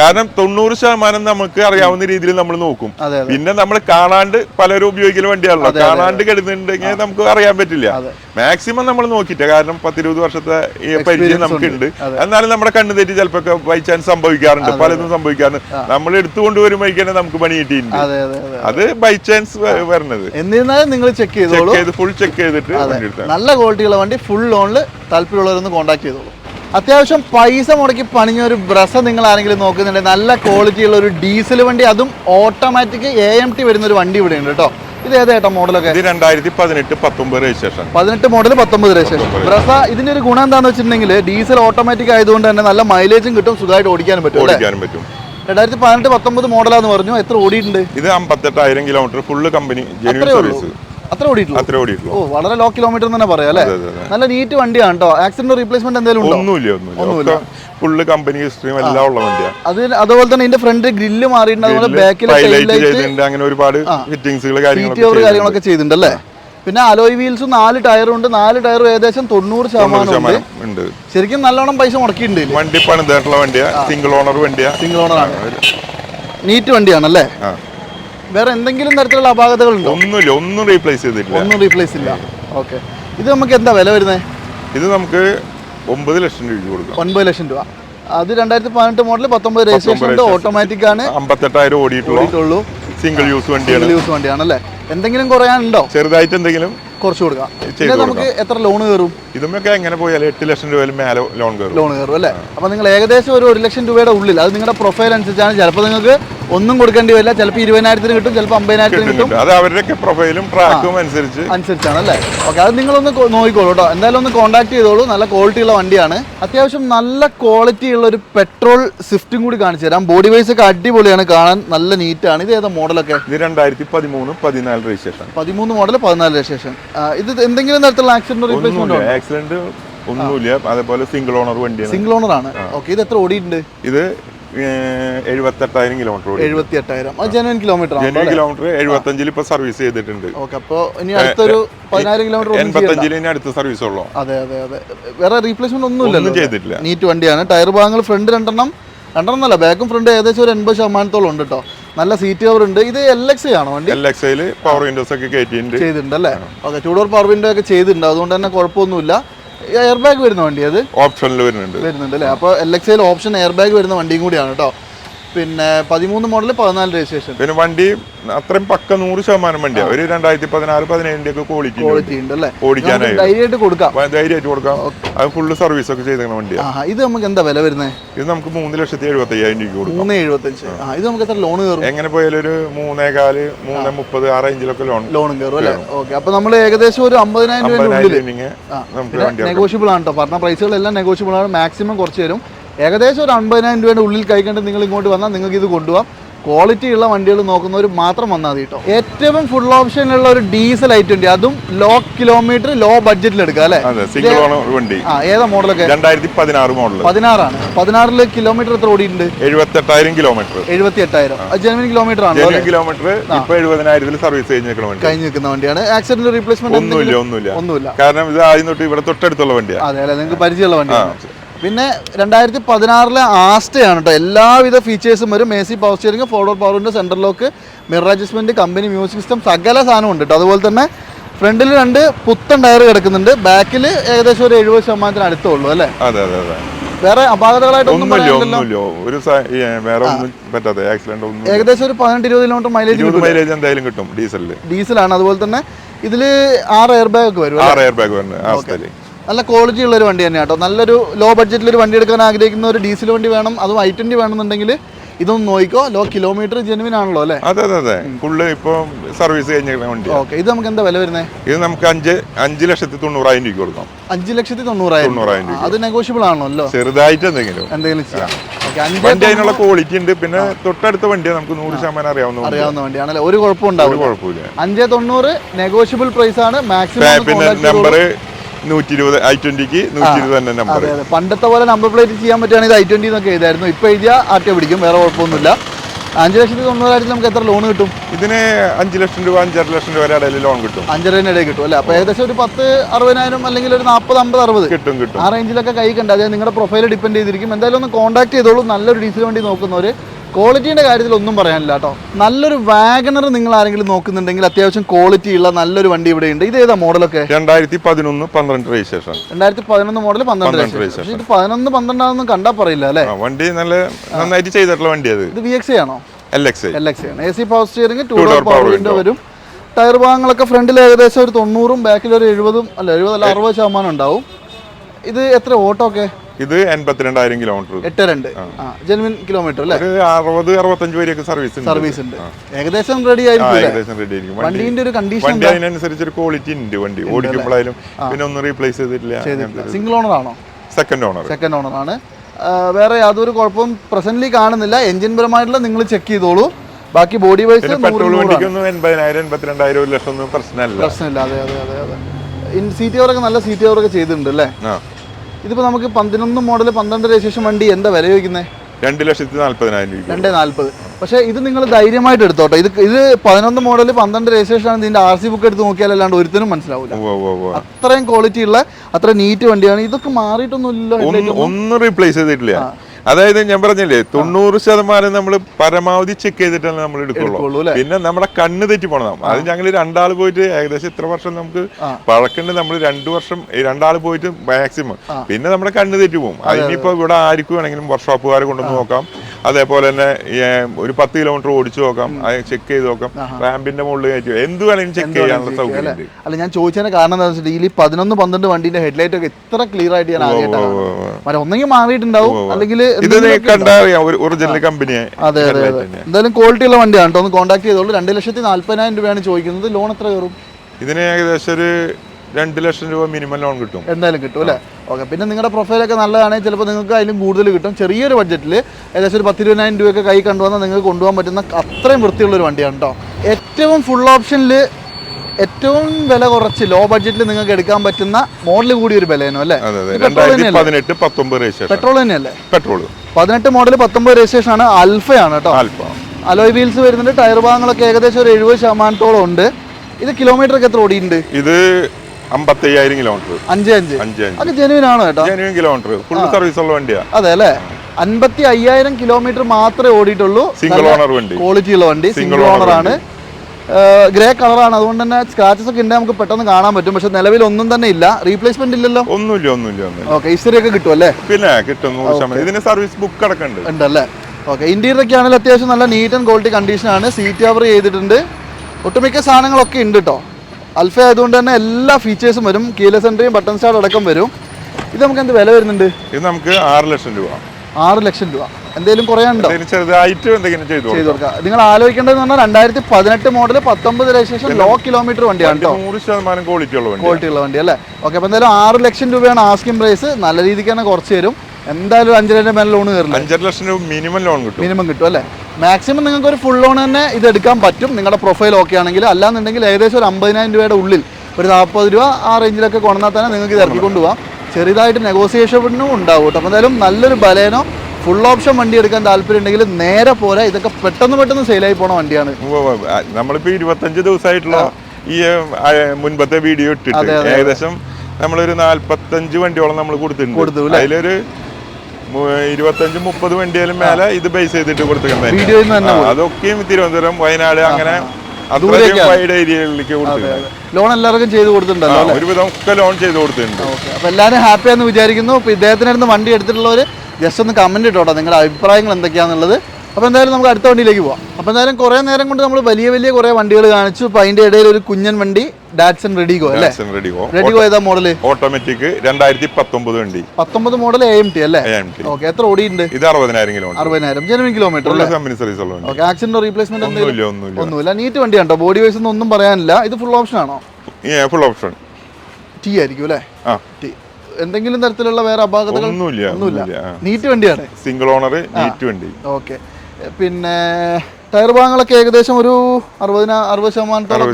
കാരണം തൊണ്ണൂറ് ശതമാനം നമുക്ക് അറിയാവുന്ന രീതിയിൽ നമ്മൾ നോക്കും. പിന്നെ നമ്മൾ കാണാണ്ട് പലരും ഉപയോഗിക്കുന്ന വണ്ടിയാണല്ലോ. കാണാണ്ട് കിടന്നിട്ടുണ്ടെങ്കിൽ നമുക്ക് അറിയാൻ പറ്റില്ല. മാക്സിമം നമ്മൾ നോക്കിയിട്ട്. കാരണം പത്തിരുപത് വർഷത്തെ പരിചയം നമുക്കുണ്ട്. എന്നാലും നമ്മുടെ കണ്ണു തെറ്റി ചിലപ്പോ ബൈ ചാൻസ് സംഭവിക്കാറുണ്ട്. പലതും സംഭവിക്കാറുണ്ട്. നമ്മൾ എടുത്തുകൊണ്ട് വരുമ്പോഴേക്കാണ് നമുക്ക് പണി കിട്ടിയിട്ടുണ്ട്. അത് ബൈ ചാൻസ് വരുന്നത് എന്നിരുന്നാലും നിങ്ങൾ ചെക്ക് ചെയ്തോളൂ. ഫുൾ ചെക്ക് ചെയ്തിട്ട് നല്ല ക്വാളിറ്റിയുള്ള വണ്ടി ഫുൾ ലോണിൽ താല്പര്യമുള്ളവരൊന്ന് കോൺടാക്ട് ചെയ്തോളൂ. അത്യാവശ്യം പൈസ മുടക്കി പണിഞ്ഞ ഒരു ബ്രസ നിങ്ങൾ ആരെങ്കിലും നോക്കുന്നുണ്ടെങ്കിൽ നല്ല ക്വാളിറ്റിയുള്ള ഒരു ഡീസൽ വണ്ടി അതും ഓട്ടോമാറ്റിക് എ എം ടി വരുന്ന ഒരു വണ്ടി ഇവിടെ ഉണ്ട് കേട്ടോ. ഇത് ഏതാ ഏട്ടാ മോഡലൊക്കെ രണ്ടായിരത്തി പതിനെട്ട് പത്തൊമ്പത് രജിസ്ട്രേഷൻ പതിനെട്ട് മോഡൽ പത്തൊമ്പത് രജിസ്ട്രേഷൻ ബ്രസ ഇതിന്റെ ഒരു ഗുണം എന്താണെന്ന് വെച്ചിട്ടുണ്ടെങ്കിൽ ഡീസൽ ഓട്ടോമാറ്റിക് ആയതുകൊണ്ട് തന്നെ നല്ല മൈലേജും കിട്ടും സുഖമായിട്ട് ഓടിക്കാനും പറ്റും ഓടിക്കാനും പറ്റും. രണ്ടായിരത്തി പതിനെട്ട് പത്തൊമ്പത് മോഡലാന്ന് പറഞ്ഞു. എത്ര ഓടിയിട്ടുണ്ട്? ഇത് അമ്പത്തെട്ടായിരം കിലോമീറ്റർ ഫുള്ള് കമ്പനി സർവീസ് അത്ര ഓടിയിട്ടുള്ളൂ? ഓ വളരെ ലോ കിലോമീറ്റർ തന്നെ പറയാം അല്ലേ. നല്ല നീറ്റ് വണ്ടിയാണ് കേട്ടോ ആക്സിഡന്റ് റീപ്ലേസ്മെന്റ് എന്തെങ്കിലും ഒന്നുമില്ല ഒന്നുമില്ല. ഫുള്ള് കമ്പനി ഹിസ്റ്ററിയും എല്ലാം ഉള്ള വണ്ടിയാണ് അത് അതുപോലെ തന്നെ ഇതിന്റെ ഫ്രണ്ട് ഗ്രില്ല് മാറിയിട്ടുണ്ട്. അതുപോലെ ബാക്കിൽ അങ്ങനെ ഒരുപാട് കവർ കാര്യങ്ങളൊക്കെ ചെയ്തിട്ടുണ്ട്. അല്ലേ? പിന്നെ അലോയ് വീൽസ് നാല് ടയറും ഉണ്ട്. നാല് ടയർ ഏകദേശം തൊണ്ണൂറ് ശതമാനം ഉണ്ട്. ശരിക്കും നല്ലോണം പൈസ മുടക്കിയിട്ടുണ്ട്. വണ്ടി പണിതായിട്ടുള്ള വണ്ടിയാ. സിംഗിൾ ഓണർ വണ്ടിയാ. സിംഗിൾ ഓണറാണ് നീറ്റ് വണ്ടിയാണല്ലേ? അല്ലേ വേറെ എന്തെങ്കിലും തരത്തിലുള്ള അപാകതകൾ ഒന്നുമില്ല. ഒന്നും റീപ്ലേസ് ചെയ്തിട്ടില്ല. ഒന്നും റീപ്ലേസ് ഇല്ല. ഓക്കെ ഇത് നമുക്ക് എന്താ വില വരുന്നത് ഇത് നമുക്ക് ഒമ്പത് ലക്ഷം രൂപ കൊടുക്കാം. ഒൻപത് ലക്ഷം രൂപ. അത് രണ്ടായിരത്തി പതിനെട്ട് മോഡൽ പത്തൊമ്പത് രജിസ്ട്രേഷൻ ഓട്ടോമാറ്റിക് ആണ്. അമ്പത്തെട്ടായിരം ഓടിയിട്ടുള്ള. ഓടിയിട്ടുള്ളൂ. സിംഗിൾ യൂസ് വണ്ടിയാണ്. യൂസ് വണ്ടിയാണ് അല്ലേ എന്തെങ്കിലും കുറയാനുണ്ടോ? ചെറുതായിട്ട് എന്തെങ്കിലും കുറച്ച് കൊടുക്കാം. പിന്നെ നമുക്ക് എത്ര ലോൺ കയറും? ഇതുമൊക്കെ എങ്ങനെ പോയാലും എട്ട് ലക്ഷം രൂപയിലും മേലെ ലോൺ കയറും. ലോൺ കയറും അല്ലേ? അപ്പോൾ നിങ്ങൾ ഏകദേശം ഒരു ഒരു ലക്ഷം രൂപയുടെ ഉള്ളിൽ അത് നിങ്ങളുടെ പ്രൊഫൈൽ അനുസരിച്ചാണ്. ചിലപ്പോൾ നിങ്ങൾക്ക് ഒന്നും കൊടുക്കേണ്ടി വരില്ല. ചിലപ്പോൾ ഇരുപതിനായിരത്തിന് കിട്ടും ചിലപ്പോൾ അമ്പതിനായിരത്തിന് കിട്ടും അത് അവരുടെയൊക്കെ പ്രൊഫൈലും ട്രാക്കും അനുസരിച്ച്. അനുസരിച്ചാണ് അല്ലേ ഓക്കെ അത് നിങ്ങളൊന്ന് ഒന്ന് നോക്കിക്കോളൂ കേട്ടോ എന്തായാലും ഒന്ന് കോൺടാക്ട് ചെയ്തോളൂ. നല്ല ക്വാളിറ്റി ഉള്ള വണ്ടിയാണ്. അത്യാവശ്യം നല്ല ക്വാളിറ്റി ഉള്ള ഒരു പെട്രോൾ സ്വിഫ്റ്റും കൂടി കാണിച്ചു തരാം. ബോഡി വൈസ് ഒക്കെ അടിപൊളിയാണ്. കാണാൻ നല്ല നീറ്റാണ് ഇത് ഏതാ മോഡലൊക്കെ ഇത് രണ്ടായിരത്തി പതിമൂന്ന് പതിനാല് രജിസ്ട്രേഷൻ പതിമൂന്ന് മോഡൽ പതിനാല് രജിസ്ട്രേഷൻ ഇത് എന്തെങ്കിലും തരത്തിലുള്ള ആക്സിഡന്റ് റീപ്ലേസ്മെന്റ് ആക്സിഡന്റ് ഒന്നുമില്ല. അതേപോലെ സിംഗിൾ ഓണർ വണ്ടിയാണ്. സിംഗിൾ ഓണർ ആണ്. ഓക്കെ ഇത് എത്ര ഓടിയിട്ടുണ്ട്? ഇത് എഴുപത്തെട്ടായിരം കിലോമീറ്റർ എഴുപത്തി എട്ടായിരം അത് ജനുവൻ കിലോമീറ്റർ ജനുവൻ കിലോമീറ്റർ എഴുപത്തഞ്ചിൽ ഇപ്പൊ സർവീസ് ചെയ്തിട്ടുണ്ട്. ഓക്കെ അപ്പോൾ ഇനി അടുത്തൊരു പതിനായിരം കിലോമീറ്റർ. എൺപത്തഞ്ചിൽ ഇനി അടുത്ത സർവീസ് ഉള്ളൂ. അതെ അതെ അതെ. വേറെ റീപ്ലേസ്മെന്റ് ഒന്നും ഇല്ല ചെയ്തിട്ടില്ല. നീറ്റ് വണ്ടിയാണ്. ടയർ ഭാഗങ്ങൾ ഫ്രണ്ട് രണ്ടെണ്ണം രണ്ടെണ്ണം അല്ല ബാക്കും ഫ്രണ്ട് ഏകദേശം ഒരു എൺപത് ശതമാനത്തോളം ഉണ്ട് കേട്ടോ നല്ല സീറ്റ് കവർ ഉണ്ട്. ഇത് എൽ എക്സ് ആണോ വണ്ടി? എൽ എക്സ് പവർ വിൻഡോസ് ഒക്കെ ചെയ്തിട്ടുണ്ട് അല്ലേ? Okay two door power window ഒക്കെ ചെയ്തിട്ടുണ്ട്. അതുകൊണ്ട് തന്നെ കുഴപ്പമൊന്നുമില്ല. എയർ ബാഗ് വരുന്ന വണ്ടി അത്? ഓപ്ഷനിൽ വരുന്നുണ്ട്. വരുന്നുണ്ട് അല്ലേ? അപ്പോൾ L X option air bag വരുന്ന വണ്ടിയും കൂടിയാണ് കേട്ടോ. പിന്നെ പതിമൂന്ന് മോഡൽ പതിനാല് രജിസ്ട്രേഷൻ പിന്നെ വണ്ടി അത്രയും പക്ക നൂറ് ശതമാനം വണ്ടിയാണ് ഒരു രണ്ടായിരത്തി പതിനാറ് പതിനേഴിന്റെ ഒക്കെ ക്വാളിറ്റി ക്വാളിറ്റി ഉണ്ട് അല്ലേ? ഓടിക്കാനായി ധൈര്യമായിട്ട് കൊടുക്കാം. ധൈര്യമായിട്ട് കൊടുക്കാം. അത് ഫുള്ള് സർവീസ് ഒക്കെ ചെയ്ത വണ്ടിയാണ് ഇത് നമുക്ക് എന്താ വില വരുന്നത് ഇത് നമുക്ക് മൂന്ന് ലക്ഷത്തി എഴുപത്തി അയ്യായിരം രൂപ കൊടുക്കാം. മൂന്ന് എഴുപത്തഞ്ച്. ഇത് നമുക്ക് എത്ര ലോൺ കയറും? എങ്ങനെ പോയാലും ഒരു മൂന്നേകാൽ മൂന്ന് മുപ്പത് ആ റേഞ്ചിലൊക്കെ ലോൺ ലോൺ കയറും അല്ലേ? ഓക്കെ അപ്പൊ നമ്മൾ ഏകദേശം ഒരു അമ്പതിനായിരം രൂപ നെഗോഷ്യബിൾ ആണ് കേട്ടോ പറഞ്ഞ പ്രൈസുകളെല്ലാം നെഗോഷ്യബിൾ ആണ്. മാക്സിമം കുറച്ച് തരും ഏകദേശം ഒരു അൻപതിനായിരം രൂപയുടെ ഉള്ളിൽ കൈകണ്ട് നിങ്ങൾ ഇങ്ങോട്ട് വന്നാൽ നിങ്ങൾക്ക് ഇത് കൊണ്ടുപോകാം ക്വാളിറ്റി ഉള്ള വണ്ടികൾ നോക്കുന്നവർ മാത്രം വന്നാൽ മതി കേട്ടോ. ഏറ്റവും ഫുൾ ഓപ്ഷൻ ഉള്ള ഒരു ഡീസൽ ഐറ്റം ഉണ്ട്. അതും ലോ കിലോമീറ്റർ ലോ ബഡ്ജറ്റിൽ എടുക്കാം അല്ലേ സിംഗിൾ ഓണർ വണ്ടി. ആ ഏതാ മോഡലൊക്കെ? രണ്ടായിരത്തി പതിനാറ് മോഡൽ പതിനാറാണ്. പതിനാറിൽ കിലോമീറ്റർ എത്ര ഓടിയിട്ടുണ്ട്? എഴുപത്തെട്ടായിരം കിലോമീറ്റർ എഴുപത്തി എട്ടായിരം ജനുവൻ കിലോമീറ്റർ ആണ് കിലോമീറ്റർ ഇപ്പൊ എഴുപതിനായിരത്തിൽ സർവീസ് കഴിഞ്ഞ് നിൽക്കുന്ന വണ്ടിയാണ്. ആക്സിഡന്റ് റീപ്ലേസ്മെന്റ് ഒന്നുമില്ല ഒന്നുമില്ല. ഒന്നുമില്ല. കാരണം ഇത് ആദ്യം തൊട്ട് ഇവിടെ തൊട്ടടുത്തുള്ള വണ്ടിയാണ് അതെ അല്ലെ? നിങ്ങൾക്ക് പരിചയമുള്ള വണ്ടിയാണ്. പിന്നെ രണ്ടായിരത്തി പതിനാറിലെ ആസ്റ്റയാണ് കേട്ടോ എല്ലാവിധ ഫീച്ചേഴ്സും വരും A C power steering forward പവറിന്റെ central lock mirror adjustment company music system സകല സാധനം ഉണ്ട് കേട്ടോ അതുപോലെ തന്നെ ഫ്രണ്ടിൽ രണ്ട് പുത്തൻ ടയർ കിടക്കുന്നുണ്ട്. ബാക്കിൽ ഏകദേശം ഒരു എഴുപത് ശതമാനത്തിന് അടുത്തേ ഉള്ളൂ അല്ലേ? അതെ അതെ അതെ. വേറെ അപാകതകളായിട്ടൊന്നും ഏകദേശം ഒരു പതിനെട്ട് ഇരുപത് കിലോമീറ്റർ മൈലേജ് മൈലേജ് എന്തായാലും കിട്ടും. ഡീസലിൽ ഡീസലാണ് അതുപോലെ തന്നെ ഇതിൽ ആറ് എയർ ബാഗ് ഒക്കെ വരും ആറ് എയർ ബാഗ് വരുന്നത് നല്ല ക്വാളിറ്റി ഉള്ള ഒരു വണ്ടി തന്നെയാണ് കേട്ടോ നല്ലൊരു ലോ ബഡ്ജറ്റിൽ ഒരു വണ്ടി എടുക്കാൻ ആഗ്രഹിക്കുന്ന ഒരു ഡീസൽ വണ്ടി വേണം അതും ഐ ട്വന്റി വേണമെന്നുണ്ടെങ്കിൽ ഇതൊന്ന് നോക്കിക്കോ. ലോ കിലോമീറ്റർ ജെനുവിൻ ആണല്ലോ അല്ലേ? അതെ അതെ അതെ. ഫുള്ള് ഇപ്പൊ സർവീസ് കഴിഞ്ഞ വണ്ടി. ഓക്കെ ഇത് നമുക്ക് എന്താ വില വരുന്നത് ഇത് നമുക്ക് അഞ്ച് അഞ്ച് ലക്ഷത്തി തൊണ്ണൂറായിരം രൂപ കൊടുക്കാം. അഞ്ച് ലക്ഷത്തി തൊണ്ണൂറായിരം തൊണ്ണൂറായിരം രൂപ അത് നെഗോഷ്യബിൾ ആണല്ലോ ചെറുതായിട്ട് എന്തെങ്കിലും. എന്തെങ്കിലും ചെയ്യാം. വണ്ടി അതിനുള്ള ക്വാളിറ്റി ഉണ്ട്. പിന്നെ തൊട്ടടുത്ത വണ്ടിയാണ് നമുക്ക് നൂറ് ശതമാനം അറിയാവുന്ന അറിയാവുന്ന വണ്ടിയാണല്ലേ? ഒരു കുഴപ്പമുണ്ടാവും കുഴപ്പമില്ല അഞ്ച് തൊണ്ണൂറ് നെഗോഷ്യബിൾ പ്രൈസ് ആണ്. മാക്സിമം പിന്നെ നമ്പർ നൂറ്റി ഇരുപത് ഐ ട്വന്റിക്ക് നൂറ്റി ഇരുപത് തന്നെ നമ്പർ പണ്ടത്തെ പോലെ നമ്പർ പ്ലേറ്റ് ചെയ്യാൻ പറ്റുകയാണെങ്കിൽ ഐ ട്വന്റി എന്നൊക്കെ എഴുതായിരുന്നു. ഇപ്പൊ എഴുതിയാൽ ആർ ടി പിടിക്കും? വേറെ കുഴപ്പമൊന്നുമില്ല. അഞ്ച് ലക്ഷത്തി തൊണ്ണൂറായിരത്തിൽ നമുക്ക് എത്ര ലോൺ കിട്ടും? ഇതിന് അഞ്ച് ലക്ഷം രൂപ അഞ്ചര ലക്ഷം രൂപ വരെ ഇടയിൽ ലോൺ കിട്ടും. അഞ്ചര ഇടയിൽ കിട്ടും അല്ലേ? അപ്പോൾ ഏകദേശം ഒരു പത്ത് അറുപതിനായിരം അല്ലെങ്കിൽ ഒരു നാൽപ്പത് അമ്പത് അറുപത് കിട്ടും കിട്ടും. ആ റേഞ്ചിലൊക്കെ കൈ കണ്ട്. അതായത് നിങ്ങളുടെ പ്രൊഫൈൽ ഡിപ്പെൻഡ് ചെയ്തിരിക്കും. എന്തായാലും ഒന്ന് കോൺടാക്ട് ചെയ്തോളൂ. നല്ലൊരു ഡീസൽ വണ്ടി നോക്കുന്നവർ ക്വാളിറ്റീന്റെ കാര്യത്തിൽ ഒന്നും പറയാനില്ല കേട്ടോ. നല്ലൊരു വാഗണർ നിങ്ങൾ ആരെങ്കിലും നോക്കുന്നുണ്ടെങ്കിൽ അത്യാവശ്യം ക്വാളിറ്റി ഉള്ള നല്ലൊരു വണ്ടി ഇവിടെ ഉണ്ട്. ഇത് ഏതാ മോഡലൊക്കെ രണ്ടായിരത്തി പതിനൊന്ന് പന്ത്രണ്ട് രജിസ്ട്രേഷൻ രണ്ടായിരത്തി പതിനൊന്ന് മോഡൽ പന്ത്രണ്ട് രജിസ്ട്രേഷൻ ഇത് പതിനൊന്ന് പന്ത്രണ്ടാണെന്ന് കണ്ടാ പറയില്ല അല്ലേ? വണ്ടി നല്ല നന്നായിട്ട് ചെയ്തിട്ടുള്ള വണ്ടി അത് ഇത് വി എക്സ് ആണോ? എൽ എക്സ് എൽ എക്സ് ആണ്. A C power steering two door power window വരും. ടയർ ഭാഗങ്ങളൊക്കെ ഫ്രണ്ടിൽ ഏകദേശം ഒരു തൊണ്ണൂറും ബാക്കിൽ ഒരു എഴുപതും അല്ല എഴുപത് അല്ല അറുപത് ശതമാനം ഉണ്ടാവും. ഇത് എത്ര? ഓട്ടോ ഒക്കെ? ഇത് എൺപത്തിരണ്ടായിരം കിലോമീറ്റർ എട്ട് രണ്ട്. ജെനുവിൻ കിലോമീറ്റർ അല്ലേ? അറുപത് അറുപത്തഞ്ച് വരെയൊക്കെ സർവീസ് സർവീസ് ഉണ്ട്. ഏകദേശം റെഡി ആയിരിക്കും ഏകദേശം റെഡി ആയിരിക്കും. വണ്ടിന്റെ ഒരു കണ്ടീഷൻ വണ്ടി അതിനനുസരിച്ച് ഒരു ക്വാളിറ്റി ഉണ്ട് വണ്ടി. ഓടിക്കുമ്പോഴായാലും പിന്നെ ഒന്നും റീപ്ലേസ് ചെയ്തിട്ടില്ല. സിംഗിൾ ഓണർ ആണോ? സെക്കൻഡ് ഓണർ സെക്കൻഡ് ഓണർ ആണ്. വേറെ യാതൊരു കുഴപ്പവും പ്രസന്റ്ലി കാണുന്നില്ല. എഞ്ചിൻ പരമായിട്ടുള്ള നിങ്ങൾ ചെക്ക് ചെയ്തോളൂ. ബാക്കി ബോഡി വൈസ് പെട്രോൾ വണ്ടിക്കൊന്നും എൺപതിനായിരം എൺപത്തിരണ്ടായിരം ഒരു ലക്ഷം ഒന്നും പ്രശ്നമല്ല. പ്രശ്നമില്ല. അതെ അതെ അതെ അതെ. സീറ്റ് കവറൊക്കെ നല്ല സീറ്റ് കവറൊക്കെ ചെയ്തിട്ടുണ്ട് അല്ലേ? ഇതിപ്പോൾ നമുക്ക് പതിനൊന്ന് മോഡൽ പന്ത്രണ്ട് രജിസ്ട്രേഷൻ വണ്ടി എന്താ വില ചോദിക്കുന്നത് രണ്ട് ലക്ഷത്തി നാല്പതിനായിരം രൂപ. രണ്ട് നാല്പത്. പക്ഷേ ഇത് നിങ്ങൾ ധൈര്യമായിട്ട് എടുത്തോട്ടെ. ഇത് ഇത് പതിനൊന്ന് മോഡൽ പന്ത്രണ്ട് രജിസ്ട്രേഷൻ ആണ് ഇതിന്റെ ആർ സി ബുക്ക് എടുത്ത് നോക്കിയാൽ അല്ലാണ്ട് ഒരുത്തനും മനസ്സിലാവില്ല. അത്രയും ക്വാളിറ്റി ഉള്ള അത്ര നീറ്റ് വണ്ടിയാണ്. ഇതൊക്കെ മാറിയിട്ടൊന്നുമില്ലല്ലോ ഒന്ന് ഒന്നും. റീപ്ലേസ് ചെയ്തിട്ടില്ല. അതായത് ഞാൻ പറഞ്ഞില്ലേ തൊണ്ണൂറ് ശതമാനം നമ്മൾ പരമാവധി ചെക്ക് ചെയ്തിട്ടാണ് നമ്മൾ എടുക്കുള്ളൂ. പിന്നെ നമ്മുടെ കണ്ണ് തെറ്റി പോണം അത് ഞങ്ങൾ രണ്ടാൾ പോയിട്ട് ഏകദേശം ഇത്ര വർഷം നമുക്ക് പഴക്കണ്ട് നമ്മൾ രണ്ടു വർഷം രണ്ടാൾ പോയിട്ട് മാക്സിമം പിന്നെ നമ്മുടെ കണ്ണ് തെറ്റി പോകും. അതിനിപ്പോ ഇവിടെ ആർക്കും വേണമെങ്കിലും വർക്ക്ഷോപ്പുകാരെ കൊണ്ടുവന്ന് നോക്കാം. അതേപോലെ തന്നെ ഈ, ഒരു പത്ത് കിലോമീറ്റർ ഓടിച്ചു നോക്കാം അത് ചെക്ക് ചെയ്ത് നോക്കാം. റാമ്പിന്റെ മുകളിൽ കയറ്റി എന്ത് വേണമെങ്കിലും ചെക്ക് ചെയ്യാനുള്ള സൗകര്യം അല്ല? ഞാൻ ചോദിച്ചതിന് കാരണം എന്താ വെച്ചിട്ട് ഈ പതിനൊന്ന് പന്ത്രണ്ട് വണ്ടിന്റെ ഹെഡ്ലൈറ്റ് ഒക്കെ ഇത്ര ക്ലിയർ ആയിട്ട് ഞാൻ ആദ്യമായിട്ടാണ് ഒന്നെങ്കിൽ മാറിയിട്ടുണ്ടാവും അല്ലെങ്കിൽ ഇത് ഒറിജിനൽ കമ്പനിയെ അതെ അതെ അതെ. എന്തായാലും ക്വാളിറ്റി ഉള്ള വണ്ടിയാണ്. കേട്ടോ ഒന്ന് കോൺടാക്ട് ചെയ്തോളൂ. രണ്ട് ലക്ഷത്തി നാല്പതിനായിരം രൂപയാണ് ചോദിക്കുന്നത്. ലോൺ എത്ര കയറും? ഇതിന് ഏകദേശം ഒരു രണ്ട് ലക്ഷം രൂപ മിനിമം ലോൺ കിട്ടും. എന്തായാലും കിട്ടും അല്ലേ? ഓക്കെ പിന്നെ നിങ്ങളുടെ പ്രൊഫൈലൊക്കെ നല്ലതാണെങ്കിൽ ചിലപ്പോൾ നിങ്ങൾക്ക് അതിലും കൂടുതൽ കിട്ടും. ചെറിയൊരു ബഡ്ജറ്റിൽ ഏകദേശം ഒരു പത്തിരുപതിനായിരം രൂപയൊക്കെ കൈ കണ്ടുവന്നാൽ നിങ്ങൾക്ക് കൊണ്ടുപോകാൻ പറ്റുന്ന അത്രയും വൃത്തിയുള്ള ഒരു വണ്ടിയാണ് കേട്ടോ. ഏറ്റവും ഫുൾ ഓപ്ഷനിൽ ഏറ്റവും വില കുറച്ച് ലോ ബഡ്ജറ്റിൽ നിങ്ങൾക്ക് എടുക്കാൻ പറ്റുന്ന മോഡൽ കൂടി ഒരു വിലയാണ് അല്ലേ? പെട്രോൾ തന്നെയല്ലേ? പെട്രോൾ പതിനെട്ട് മോഡൽ പത്തൊമ്പത് രജിസ്ട്രേഷൻ ആണ് അൽഫയാണ് കേട്ടോ. അൽഫ അലോയ് വീൽസ് വരുന്നുണ്ട് ടയർ ഭാഗങ്ങളൊക്കെ ഏകദേശം ഒരു എഴുപത് ശതമാനത്തോളം ഉണ്ട്. ഇത് കിലോമീറ്റർ ഒക്കെ എത്ര ഓടിയിട്ടുണ്ട്? ഇത് അമ്പത്തയ്യായിരം കിലോമീറ്റർ അഞ്ച് അഞ്ച്. അഞ്ച് അത് ജെനുവിൻ ആണോ കേട്ടോ ജനുവൻ കിലോമീറ്റർ ഫുൾ സർവീസ് ഉള്ള വണ്ടിയാ. അതെ അല്ലേ? അൻപത്തി അയ്യായിരം കിലോമീറ്റർ മാത്രമേ ഓടിയിട്ടുള്ളൂ. സിംഗിൾ ഓണർ വണ്ടി. ക്വാളിറ്റി ഉള്ള വണ്ടി. സിംഗിൾ ഓണർ ആണ്. ഗ്രേ കളറാണ് അതുകൊണ്ട് തന്നെ സ്ക്രാച്ചസ് ഒക്കെ ഉണ്ടെങ്കിൽ നമുക്ക് പെട്ടെന്ന് കാണാൻ പറ്റും. പക്ഷെ നിലവിൽ ഒന്നും തന്നെ ഇല്ല. റീപ്ലേസ്മെന്റ് ഇല്ലല്ലോ? ഒന്നുമില്ല ഒന്നുമില്ല ഒന്നുമില്ല. ഓക്കെ ഹിസ്റ്ററി ഒക്കെ കിട്ടും അല്ലേ? പിന്നെ കിട്ടും ഇതിന് സർവീസ് ബുക്ക് അടക്കുന്നുണ്ട് ഉണ്ടല്ലേ? ഓക്കെ ഇന്റീരിയറൊക്കെ ആണെങ്കിൽ അത്യാവശ്യം നല്ല നീറ്റ് ആൻഡ് ക്വാളിറ്റി കണ്ടീഷൻ ആണ്. സീറ്റ് കവർ ചെയ്തിട്ടുണ്ട്. ഒട്ടുമിക്ക സാധനങ്ങളൊക്കെ ഉണ്ട് കേട്ടോ അൽഫ ആയതുകൊണ്ട് തന്നെ എല്ലാ ഫീച്ചേഴ്സും വരും. കീലസ് എൻട്രിയും ബട്ടൺ സ്റ്റാർട്ട് അടക്കം വരും. ഇത് നമുക്ക് എന്ത് വില വരുന്നുണ്ട്? ഇത് നമുക്ക് ആറ് ലക്ഷം രൂപ. ആറ് ലക്ഷം രൂപ. എന്തെങ്കിലും കുറയാനുണ്ടോ ചെറുതായിട്ട് എന്തെങ്കിലും ചെയ്തു ചെയ്ത് കൊടുക്കാം. നിങ്ങൾ ആലോചിക്കേണ്ടതെന്ന് പറഞ്ഞാൽ രണ്ടായിരത്തി പതിനെട്ട് മോഡൽ പത്തൊമ്പത് രജിസ്ട്രേഷൻ ലോ കിലോമീറ്റർ വണ്ടിയാണ് നൂറ് ശതമാനം ക്വാളിറ്റി ഉള്ള വണ്ടി ക്വാളിറ്റി ഉള്ള വണ്ടി അല്ലേ? ഓക്കെ അപ്പോൾ എന്തായാലും ആറ് ലക്ഷം രൂപയാണ് ആസ്കിംഗ് പ്രൈസ് നല്ല രീതിക്ക് തന്നെ കുറച്ച് തരും. എന്തായാലും അഞ്ചര ലക്ഷം മേലെ ലോൺ കയറില്ല? അഞ്ചര ലക്ഷം രൂപ മിനിമം ലോൺ കിട്ടും. മിനിമം കിട്ടും അല്ലേ? മാക്സിമം നിങ്ങൾക്ക് ഒരു ഫുൾ ലോൺ തന്നെ ഇത് എടുക്കാൻ പറ്റും. നിങ്ങളുടെ പ്രൊഫൈൽ ഓക്കെ ആണെങ്കിൽ. അല്ലാന്നുണ്ടെങ്കിൽ ഏകദേശം ഒരു അമ്പതിനായിരം രൂപയുടെ ഉള്ളിൽ ഒരു നാൽപ്പത് രൂപ ആ റേഞ്ചിലൊക്കെ കൊണ്ടുവന്നാൽ തന്നെ നിങ്ങൾക്ക് ഇത് ഇറക്കിക്കൊണ്ട് പോകാം ചെറുതായിട്ട് നെഗോസിയേഷനും ഉണ്ടാവും കേട്ടോ അപ്പോൾ എന്തായാലും നല്ലൊരു ബലേനോ ഫുൾ ഓപ്ഷൻ വണ്ടി എടുക്കാൻ താല്പര്യം ഉണ്ടെങ്കിൽ നേരെ പോരാ. ഇതൊക്കെ പെട്ടെന്ന് പെട്ടെന്ന് സെയിലായി പോണ വണ്ടിയാണ്. നമ്മളിപ്പോ ഇരുപത്തഞ്ച് ദിവസമായിട്ടുള്ള ഈ മുൻപത്തെ വീഡിയോ ഇട്ടിട്ട് ഏകദേശം നമ്മളൊരു നാല്പത്തഞ്ച് വണ്ടിയോളം നമ്മൾ കൊടുത്തിട്ടുണ്ട്. അതിലൊരു ഇരുപത്തഞ്ച് മുപ്പത് വണ്ടിയാലും മേലെ ഇത് ബേസ് ചെയ്തിട്ട് കൊടുത്തിട്ടുണ്ട്. അതൊക്കെയും തിരുവനന്തപുരം വയനാട് അങ്ങനെ ലോൺ എല്ലാവർക്കും ചെയ്ത് കൊടുത്തിട്ടുണ്ടല്ലോ ഒരുവിധം ഒക്കെ ലോൺ ചെയ്ത് കൊടുത്തിട്ടുണ്ട്. എല്ലാവരും ഹാപ്പിയാന്ന് വിചാരിക്കുന്നു. ഇദ്ദേഹത്തിനടുത്ത് വണ്ടി എടുത്തിട്ടുള്ളവർ ജസ്റ്റ് ഒന്ന് കമന്റ് ഇട്ടോട്ടോ നിങ്ങളുടെ അഭിപ്രായങ്ങൾ എന്തൊക്കെയാണെന്നുള്ളത് അപ്പോൾ എന്തായാലും നമുക്ക് അടുത്ത വണ്ടിയിലേക്ക് പോവാം. അപ്പോൾ എന്തായാലും കുറേ നേരം കൊണ്ട് നമ്മൾ വലിയ വലിയ കുറേ വണ്ടികൾ കാണിച്ചു. അപ്പോൾ അതിന്റെ ഇടയിൽ ഒരു കുഞ്ഞൻ വണ്ടി ഡാറ്റ്സൺ റെഡിഗോ അല്ലേ? റെഡിഗോ റെഡിഗോ ഏതാ മോഡൽ ഓട്ടോമാറ്റിക് രണ്ടായിരത്തി പത്തൊമ്പത് വണ്ടി. പത്തൊമ്പത് മോഡൽ എ എം ടി അല്ലേ. ഓക്കെ എത്ര ഓടിയുണ്ട് ഇത് അറുപതിനായിരം കിലോമീറ്റർ അറുപതിനായിരം genuine kilometre service okay accident replacement ഒന്നും ഒന്നുമില്ല ഒന്നുമില്ല. നീറ്റ് വണ്ടി കണ്ടോ? ബോഡി വൈസ് ഒന്നും ഒന്നും പറയാനില്ല. ഇത് ഫുൾ ഓപ്ഷൻ ആണോ? ഫുൾ ഓപ്ഷൻ ടി ആയിരിക്കും അല്ലേ? ആ. ടി എന്തെങ്കിലും തരത്തിലുള്ള വേറെ അപാകതകൾ ഒന്നുമില്ല ഒന്നുമില്ല. നീറ്റ് വണ്ടിയാണ്. സിംഗിൾ ഓണർ നീറ്റ് വണ്ടി. ഓക്കെ. പിന്നെ ടയർ ഭാഗങ്ങളൊക്കെ ഏകദേശം ഒരു അറുപതിന അറുപത് ശതമാനത്തോളം.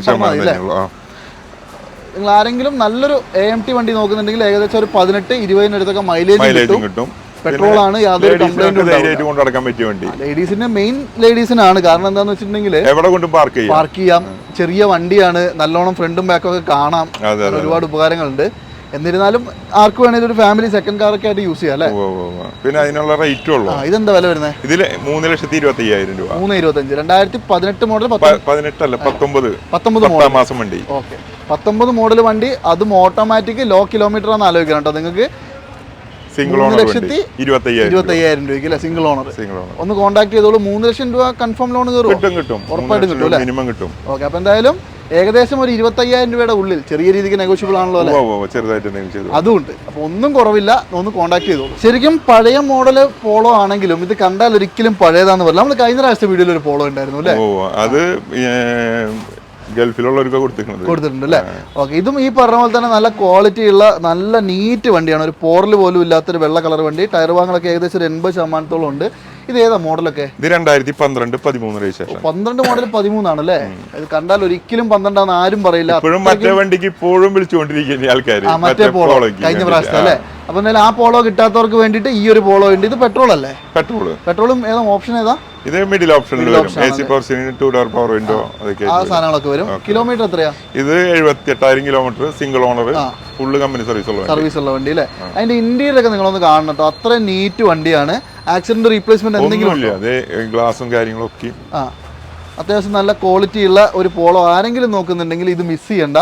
നിങ്ങൾ ആരെങ്കിലും നല്ലൊരു എ എം ടി വണ്ടി നോക്കുന്നുണ്ടെങ്കിൽ ഏകദേശം ഒരു പതിനെട്ട് ഇരുപതിന് അടുത്തൊക്കെ മൈലേജ് കിട്ടും. പെട്രോൾ ആണ് യാതൊരു ലേഡീസിന്റെ മെയിൻ ലേഡീസിനാണ് കാരണം എന്താന്ന് വെച്ചിട്ടുണ്ടെങ്കിൽ എവിടെ കൊണ്ടും പാർക്ക് ചെയ്യാം. ചെറിയ വണ്ടിയാണ്. നല്ലോണം ഫ്രണ്ടും ബാക്കും ഒക്കെ കാണാം. ഒരുപാട് ഉപകാരങ്ങളുണ്ട്. എന്നിരുന്നാലും ആർക്ക് വേണേലും ഒരു ഫാമിലി സെക്കൻഡ് കാറൊക്കെ ആയിട്ട് യൂസ് ചെയ്യാം അല്ലേ. പിന്നെ അതിനുള്ള റേറ്റ് ഉള്ളു. ഇതെന്താ വില വരുന്നത് ഇതിൽ മൂന്ന് ലക്ഷത്തി ഇരുപത്തി അയ്യായിരം രൂപ. മൂന്ന് ഇരുപത്തഞ്ച്. രണ്ടായിരത്തി പതിനെട്ട് മോഡൽ പതിനെട്ടല്ല പത്തൊമ്പത്. പത്തൊമ്പത് മോഡൽ മാസം വണ്ടി. ഓക്കെ പത്തൊമ്പത് മോഡൽ വണ്ടി അതും ഓട്ടോമാറ്റിക് ലോ കിലോമീറ്റർ ആണ് ആലോചിക്കണം കേട്ടോ. നിങ്ങൾക്ക് സിംഗിൾ ഓണർ ലക്ഷത്തി ഇരുപത്തി അയ്യായിരം ഇരുപത്തി അയ്യായിരം രൂപയ്ക്ക് അല്ലെ? സിംഗിൾ ഓണർ സിംഗിൾ ഓണർ ഒന്ന് കോൺടാക്ട് ചെയ്തോളൂ. മൂന്ന് ലക്ഷം രൂപ കൺഫേം ലോൺ കിട്ടും കിട്ടും. ഉറപ്പായിട്ട് കിട്ടും? മിനിമം കിട്ടും. ഓക്കെ അപ്പോൾ എന്തായാലും ഏകദേശം ഒരു ഇരുപത്തയ്യായിരം രൂപയുടെ ഉള്ളിൽ ചെറിയ രീതിക്ക് നെഗോഷ്യബിൾ ആണല്ലോ അല്ലേ? ചെറുതായിട്ട് അതുകൊണ്ട് ചെയ്തു. അപ്പോൾ ഒന്നും കുറവില്ല. ഒന്ന് കോണ്ടാക്ട് ചെയ്തോളൂ ശരിക്കും പഴയ മോഡൽ പോളോ ആണെങ്കിലും ഇത് കണ്ടാൽ ഒരിക്കലും പഴയതാന്ന് പറയില്ല നമ്മൾ കഴിഞ്ഞ പ്രാവശ്യത്തെ വീഡിയോയിൽ ഒരു പോളോ ഉണ്ടായിരുന്നു അല്ലേ? അത് ഗൾഫിലുള്ളവർക്ക് കൊടുത്തിട്ടുണ്ട്. അല്ലേ? ഓക്കെ ഇതും ഈ പറഞ്ഞ പോലെ തന്നെ നല്ല ക്വാളിറ്റി ഉള്ള നല്ല നീറ്റ് വണ്ടിയാണ്. ഒരു പോറൽ പോലും ഇല്ലാത്തൊരു വെള്ള കളർ വണ്ടി. ടയർ വാങ്ങലൊക്കെ ഏകദേശം ഒരു എൺപത് ശതമാനത്തോളം ഉണ്ട്. ഇത് ഏതാ മോഡലൊക്കെ? ഇത് രണ്ടായിരത്തി പന്ത്രണ്ട് പതിമൂന്ന് പന്ത്രണ്ട് മോഡൽ പതിമൂന്നാണ് അല്ലേ ഇത് കണ്ടാൽ ഒരിക്കലും പന്ത്രണ്ടാന്ന് ആരും പറയില്ല. ഇപ്പോഴും മറ്റേ വണ്ടിക്ക് ഇപ്പോഴും വിളിച്ചുകൊണ്ടിരിക്കുന്ന ആൾക്കാർ മറ്റേ പോളോ. കഴിഞ്ഞ പ്രാവശ്യം അല്ലേ? അപ്പൊ എന്നാലും ആ പോളോ കിട്ടാത്തവർക്ക് വേണ്ടിയിട്ട് ഈ ഒരു പോളോ ഉണ്ട്. ഇത് പെട്രോൾ അല്ലേ? പെട്രോൾ പെട്രോളും ഏതാ? ഓപ്ഷൻ ഏതാ? ഇത് മിഡിൽ ഓപ്ഷനിൽ വരും. A C power two door power window അതൊക്കെ ആ സാധനങ്ങളൊക്കെ വരും. കിലോമീറ്റർ എത്രയാ? ഇത് എഴുപത്തി എട്ടായിരം kilometre single owner full company service ഉള്ള വണ്ടി. സർവീസ് ഉള്ള വണ്ടി അല്ലേ? അതിന്റെ ഇന്റീരിയർ ഒക്കെ നിങ്ങളൊന്ന് കാണണം കേട്ടോ അത്ര നീറ്റ് വണ്ടിയാണ്. ആക്സിഡന്റ് റീപ്ലേസ്മെന്റ് എന്തെങ്കിലും ഗ്ലാസും കാര്യങ്ങളൊക്കെ. ആ. അത്യാവശ്യം നല്ല ക്വാളിറ്റി ഉള്ള ഒരു പോളോ ആരെങ്കിലും നോക്കുന്നുണ്ടെങ്കിൽ ഇത് മിസ് ചെയ്യണ്ട.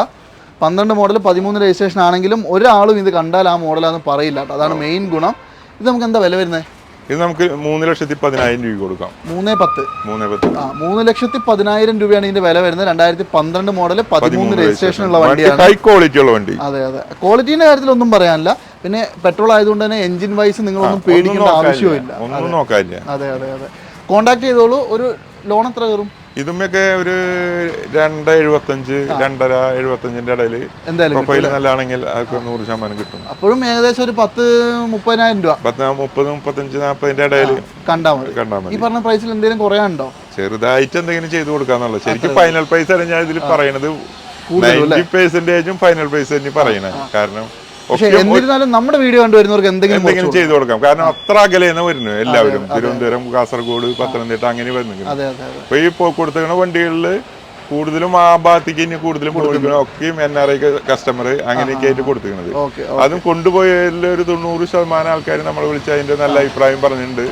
പന്ത്രണ്ട് മോഡൽ പതിമൂന്ന് രജിസ്ട്രേഷൻ ആണെങ്കിലും ഒരാളും ഇത് കണ്ടാൽ ആ മോഡലാന്ന് പറയില്ല അതാണ് മെയിൻ ഗുണം. ഇത് നമുക്ക് എന്താ വില വരുന്നത് ഇത് നമുക്ക് മൂന്ന് ലക്ഷത്തി പതിനായിരം രൂപ കൊടുക്കാം. മൂന്നേ പത്ത്. മൂന്ന് പത്ത്. ആ മൂന്ന് ലക്ഷത്തി പതിനായിരം രൂപയാണ് ഇതിന്റെ വില വരുന്നത്. രണ്ടായിരത്തി പന്ത്രണ്ട് മോഡൽ പതിമൂന്ന് രജിസ്ട്രേഷൻ ഉള്ള വണ്ടിയാണ്. ഹൈ ക്വാളിറ്റി ഉള്ള വണ്ടി. അതെ അതെ. ക്വാളിറ്റിന്റെ കാര്യത്തിൽ ഒന്നും പറയാനില്ല. പിന്നെ പെട്രോൾ ആയതുകൊണ്ട് തന്നെ എഞ്ചിൻ വൈസ് നിങ്ങളൊന്നും പേടിക്കേണ്ട ആവശ്യമില്ല ഒന്നും നോക്കാനില്ല. അതെ അതെ അതെ. കോണ്ടാക്ട് ചെയ്തോളൂ. ഒരു ലോൺ എത്ര കയറും? ഇതുമൊക്കെ ഒരു രണ്ട് എഴുപത്തഞ്ച് രണ്ടര എഴുപത്തഞ്ചിന്റെ ഇടയിൽ പ്രൊഫൈൽ നല്ലതാണെങ്കിൽ അതൊക്കെ നൂറ് ശതമാനം കിട്ടും. അപ്പോഴും ഏകദേശം ഒരു പത്ത് മുപ്പതിനായിരം രൂപ. പത്ത് മുപ്പത് മുപ്പത്തഞ്ച് നാൽപ്പതിന്റെ ഇടയിൽ കണ്ടാൽ മതി. കണ്ടാൽ ഈ പറഞ്ഞ പ്രൈസിൽ എന്തെങ്കിലും കുറയാനുണ്ടോ? ചെറുതായിട്ട് എന്തെങ്കിലും ചെയ്തു കൊടുക്കാന്നുള്ളത് ശരിക്കും ഫൈനൽ പ്രൈസ് ആണ് ഞാൻ ഇതിൽ പറയണത്? നയന്റി പെർസെന്റേജും ഫൈനൽ പ്രൈസ് തന്നെ പറയണേ. കാരണം പക്ഷെ എന്നിരുന്നാലും നമ്മുടെ വീഡിയോ കണ്ടുവരുന്നവർക്ക് എന്തെങ്കിലും എന്തെങ്കിലും ചെയ്തു കൊടുക്കാം. കാരണം അത്ര അകലെന്ന് വരുന്നു എല്ലാവരും. തിരുവനന്തപുരം കാസർഗോഡ് പത്തനംതിട്ട അങ്ങനെ വരുന്നു അപ്പൊ ഈ കൊടുത്തിരിക്കുന്ന വണ്ടികളിൽ കൂടുതലും ആ ഭാഗത്തേക്ക് ഇനി കൂടുതലും കൊടുക്കുന്ന ഒക്കെയും എൻ ആർ ഐ കസ്റ്റമർ അങ്ങനെയൊക്കെ ആയിട്ട് കൊടുത്തിരിക്കുന്നത്. ഓക്കെ അതും കൊണ്ടുപോയതിൽ ഒരു തൊണ്ണൂറ് ശതമാനം ആൾക്കാർ നമ്മളെ വിളിച്ച് അതിന്റെ നല്ല അഭിപ്രായം പറഞ്ഞിട്ടുണ്ട്.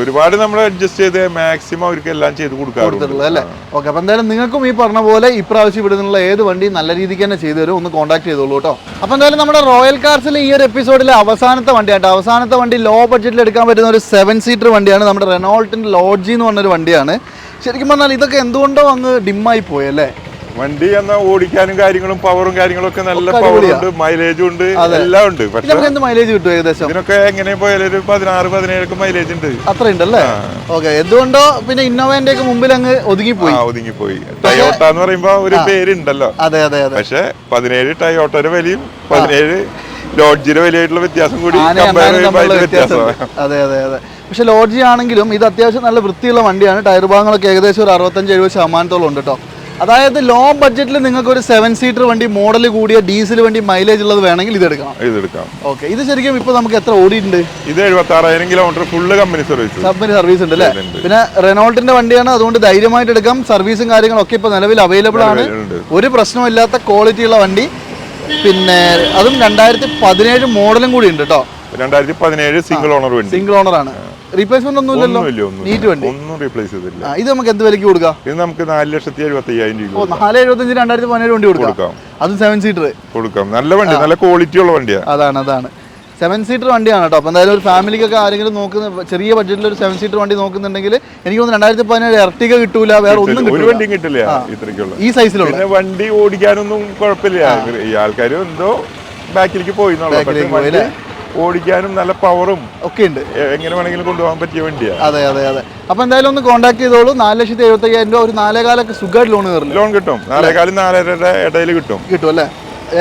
ഒരുപാട് നമ്മൾ അഡ്ജസ്റ്റ് ചെയ്ത് മാക്സിമം അവർക്ക് എല്ലാം ചെയ്ത് കൊടുക്കാറുണ്ട്. അല്ലേ? ഓക്കെ അപ്പം എന്തായാലും നിങ്ങൾക്കും ഈ പറഞ്ഞ പോലെ ഇപ്രാവശ്യം ഇവിടെ നിന്നുള്ള ഏത് വണ്ടി നല്ല രീതിക്ക് തന്നെ ചെയ്തു തരും. ഒന്ന് കോൺടാക്ട് ചെയ്തോളൂ കേട്ടോ. അപ്പം എന്തായാലും നമ്മുടെ റോയൽ കാർസിൽ ഈ ഒരു എപ്പിസോഡിലെ അവസാനത്തെ വണ്ടിയാണ് അവസാനത്തെ വണ്ടി ലോ ബഡ്ജറ്റിൽ എടുക്കാൻ പറ്റുന്ന ഒരു സെവൻ സീറ്റർ വണ്ടിയാണ്. നമ്മുടെ റെനോൾട്ടിന്റെ ലോഡ്ജി എന്ന് പറഞ്ഞൊരു വണ്ടിയാണ്. ശരിക്കും പറഞ്ഞാൽ ഇതൊക്കെ എന്തുകൊണ്ടോ അങ്ങ് ഡിമ്മായി പോയി അല്ലേ? വണ്ടി എന്നാ ഓടിക്കാനും കാര്യങ്ങളും പവറും കാര്യങ്ങളും ഒക്കെ നല്ല പവർ ഉണ്ട് മൈലേജും ഉണ്ട് എല്ലാം ഉണ്ട്. പക്ഷെ മൈലേജ് കിട്ടും ഏകദേശം? ഇതിനൊക്കെ എങ്ങനെ പോയാലും ഒരു പതിനാറ് പതിനേഴൊക്കെ മൈലേജ് ഉണ്ട്. അത്ര ഉണ്ടല്ലേ ഓക്കെ. എന്തുകൊണ്ടോ പിന്നെ ഇന്നോവേന്റെ ഒക്കെ മുമ്പിൽ അങ്ങ് ഒതുങ്ങിപ്പോയി. ഒതുങ്ങിപ്പോയി. ടയോട്ട എന്ന് പറയുമ്പോ ഒരു പേരുണ്ടല്ലോ. അതെ അതെ അതെ. പക്ഷെ പതിനേഴ് ടയോട്ടയുടെ വിലയും പതിനേഴ് ലോഡ്ജിന് വിലയായിട്ടുള്ള വ്യത്യാസം കൂടി കമ്പയർ ചെയ്യുമ്പോൾ. അതെ അതെ അതെ. പക്ഷെ ലോഡ്ജി ആണെങ്കിലും ഇത് അത്യാവശ്യം നല്ല വൃത്തിയുള്ള വണ്ടിയാണ്. ടയർ ഭാഗങ്ങളൊക്കെ ഏകദേശം ഒരു അറുപത്തഞ്ച് എഴുപത് ശതമാനത്തോളം ഉണ്ട് കേട്ടോ അതായത് ലോ ബഡ്ജറ്റിൽ നിങ്ങൾക്ക് ഒരു സെവൻ സീറ്റർ വണ്ടി മോഡൽ കൂടിയ ഡീസൽ വണ്ടി മൈലേജ് ഉള്ളത് വേണമെങ്കിൽ ഇത് എടുക്കാം ഇത് എടുക്കാം ഓക്കെ ഇത് ശരിക്കും ഇപ്പൊ നമുക്ക് എത്ര ഓടിയിട്ടുണ്ട്? ഇത് എഴുപത്തി ആറായിരം kilometre full company service company service ഉണ്ട് അല്ലേ? പിന്നെ റെനോൾട്ടിന്റെ വണ്ടിയാണ് അതുകൊണ്ട് ധൈര്യമായിട്ട് എടുക്കാം. സർവീസും കാര്യങ്ങളൊക്കെ ഇപ്പൊ നിലവിൽ അവൈലബിൾ ആണ്. ഒരു പ്രശ്നമില്ലാത്ത ക്വാളിറ്റി ഉള്ള വണ്ടി. പിന്നെ അതും രണ്ടായിരത്തി പതിനേഴ് മോഡലും കൂടി ഉണ്ട് കേട്ടോ രണ്ടായിരത്തി പതിനേഴ് സിംഗിൾ ഓണർ സിംഗിൾ ഓണർ ആണ്. റീപ്ലേസ്മെന്റ് ഒന്നും ഇല്ലല്ലോ. നീറ്റ് വണ്ടി ഒന്നും റീപ്ലേസ് ചെയ്തില്ല. ഇത് നമുക്ക് എന്ത് വിലക്ക് കൊടുക്കാം? ഇത് നമുക്ക് നാല് ലക്ഷത്തി എഴുപത്തി അയ്യായിരം രൂപ നാല് എഴുപത്തഞ്ച് രണ്ടായിരത്തി പതിനേഴ് വണ്ടി കൊടുക്കാം. അത് സെവൻ സീറ്റർ കൊടുക്കാം. നല്ല വണ്ടി നല്ല ക്വാളിറ്റി ഉള്ള വണ്ടിയാണ് അതാണ് അതാണ്. സെവൻ സീറ്റർ വണ്ടിയാണ് കേട്ടോ അപ്പോൾ എന്തായാലും ഒരു ഫാമിലിക്കൊക്കെ ആരെങ്കിലും നോക്കുന്ന ചെറിയ ബഡ്ജറ്റിൽ ഒരു സെവൻ സീറ്റർ വണ്ടി നോക്കുന്നുണ്ടെങ്കിൽ എനിക്ക് തോന്നുന്നു രണ്ടായിരത്തി പതിനേഴ് ഇറട്ടിക കിട്ടൂല വേറെ ഒന്നും ഒരു വണ്ടി കിട്ടില്ല ഇത്രയ്ക്കുള്ള. ഈ സൈസിലുള്ള വണ്ടി ഓടിക്കാനൊന്നും കുഴപ്പമില്ല. ഈ ആൾക്കാർ എന്തോ ബാക്കിലേക്ക് പോയി ബാക്കിലേക്ക് പോയി ഓടിക്കാനും നല്ല പവറും ഒക്കെ ഉണ്ട് എങ്ങനെ വേണമെങ്കിലും കൊണ്ടുപോകാൻ പറ്റിയ വണ്ടിയാണ് അതെ അതെ അതെ. അപ്പോൾ എന്തായാലും ഒന്ന് കോൺടാക്ട് ചെയ്തോളൂ. നാല് ലക്ഷത്തി എഴുപത്തി അയ്യായിരം രൂപ ഒരു നാലേകാലൊക്കെ സുഖമായിട്ട് ലോൺ കയറില്ല? ലോൺ കിട്ടും. നാലേകാലും നാലരയുടെ ഇടയിൽ കിട്ടും. കിട്ടും അല്ലേ?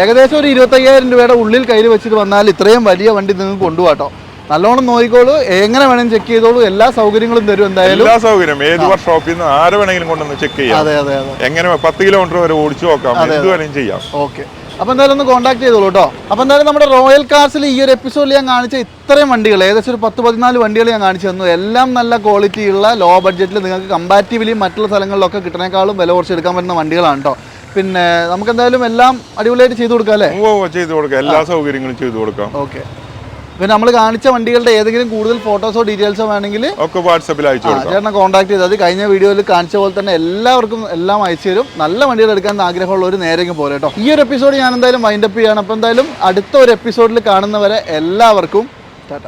ഏകദേശം ഒരു ഇരുപത്തയ്യായിരം രൂപയുടെ ഉള്ളിൽ കയ്യിൽ വെച്ചിട്ട് വന്നാൽ ഇത്രയും വലിയ വണ്ടി നിങ്ങൾക്ക് കൊണ്ടുപോകട്ടോ. നല്ലോണം നോക്കിക്കോളൂ. എങ്ങനെ വേണമെങ്കിലും ചെക്ക് ചെയ്തോളൂ. എല്ലാ സൗകര്യങ്ങളും തരും എന്തായാലും. എല്ലാ സൗകര്യം. ഏത് വർക്ക്ഷോപ്പിൽ നിന്ന് ആരെ വേണമെങ്കിലും കൊണ്ടുവന്ന് ചെക്ക് ചെയ്യാം. അതെ അതെ അതെ. എങ്ങനെ പത്ത് കിലോമീറ്റർ വരെ ഓടിച്ചു നോക്കാം. എന്ത് വേണമെങ്കിലും ചെയ്യാം. ഓക്കെ. അപ്പോൾ എന്തായാലും ഒന്ന് കോൺടാക്ട് ചെയ്തോളൂ കേട്ടോ അപ്പോൾ എന്തായാലും നമ്മുടെ റോയൽ കാർസിൽ ഈ ഒരു എപ്പിസോഡിൽ ഞാൻ കാണിച്ച ഇത്രയും വണ്ടികൾ ഏകദേശം ഒരു പത്ത് പതിനാല് വണ്ടികൾ ഞാൻ കാണിച്ചു തന്നു. എല്ലാം നല്ല ക്വാളിറ്റി ഉള്ള ലോ ബഡ്ജറ്റിൽ നിങ്ങൾക്ക് കമ്പാരിറ്റീവ്ലി മറ്റുള്ള സ്ഥലങ്ങളിലൊക്കെ കിട്ടുന്നേക്കാളും വില കുറച്ച് എടുക്കാൻ പറ്റുന്ന വണ്ടികളാണ് കേട്ടോ പിന്നെ നമുക്ക് എന്തായാലും എല്ലാം അടിപൊളിയായിട്ട് ചെയ്തു കൊടുക്കാം അല്ലേ? ചെയ്തു കൊടുക്കാം. എല്ലാ സൗകര്യങ്ങളും ചെയ്തു കൊടുക്കാം. ഓക്കെ. പിന്നെ നമ്മൾ കാണിച്ച വണ്ടികളുടെ ഏതെങ്കിലും കൂടുതൽ ഫോട്ടോസോ ഡീറ്റെയിൽസോ വേണമെങ്കിൽ ഒക്കെ വാട്സപ്പിൽ അയച്ചു ചേട്ടനെ കോൺടാക്ട് ചെയ്താൽ കഴിഞ്ഞ വീഡിയോയിൽ കാണിച്ച പോലെ തന്നെ എല്ലാവർക്കും എല്ലാം അയച്ചു തരും. നല്ല വണ്ടികൾ എടുക്കാൻ ആഗ്രഹമുള്ള ഒരു നേരെങ്കിലും പോലെ കേട്ടോ. ഈ ഒരു എപ്പിസോഡ് ഞാൻ എന്തായാലും വൈൻഡപ്പ് ചെയ്യാണ്. അപ്പോൾ എന്തായാലും അടുത്ത ഒരു എപ്പിസോഡിൽ കാണുന്നവരെ എല്ലാവർക്കും ടാറ്റ.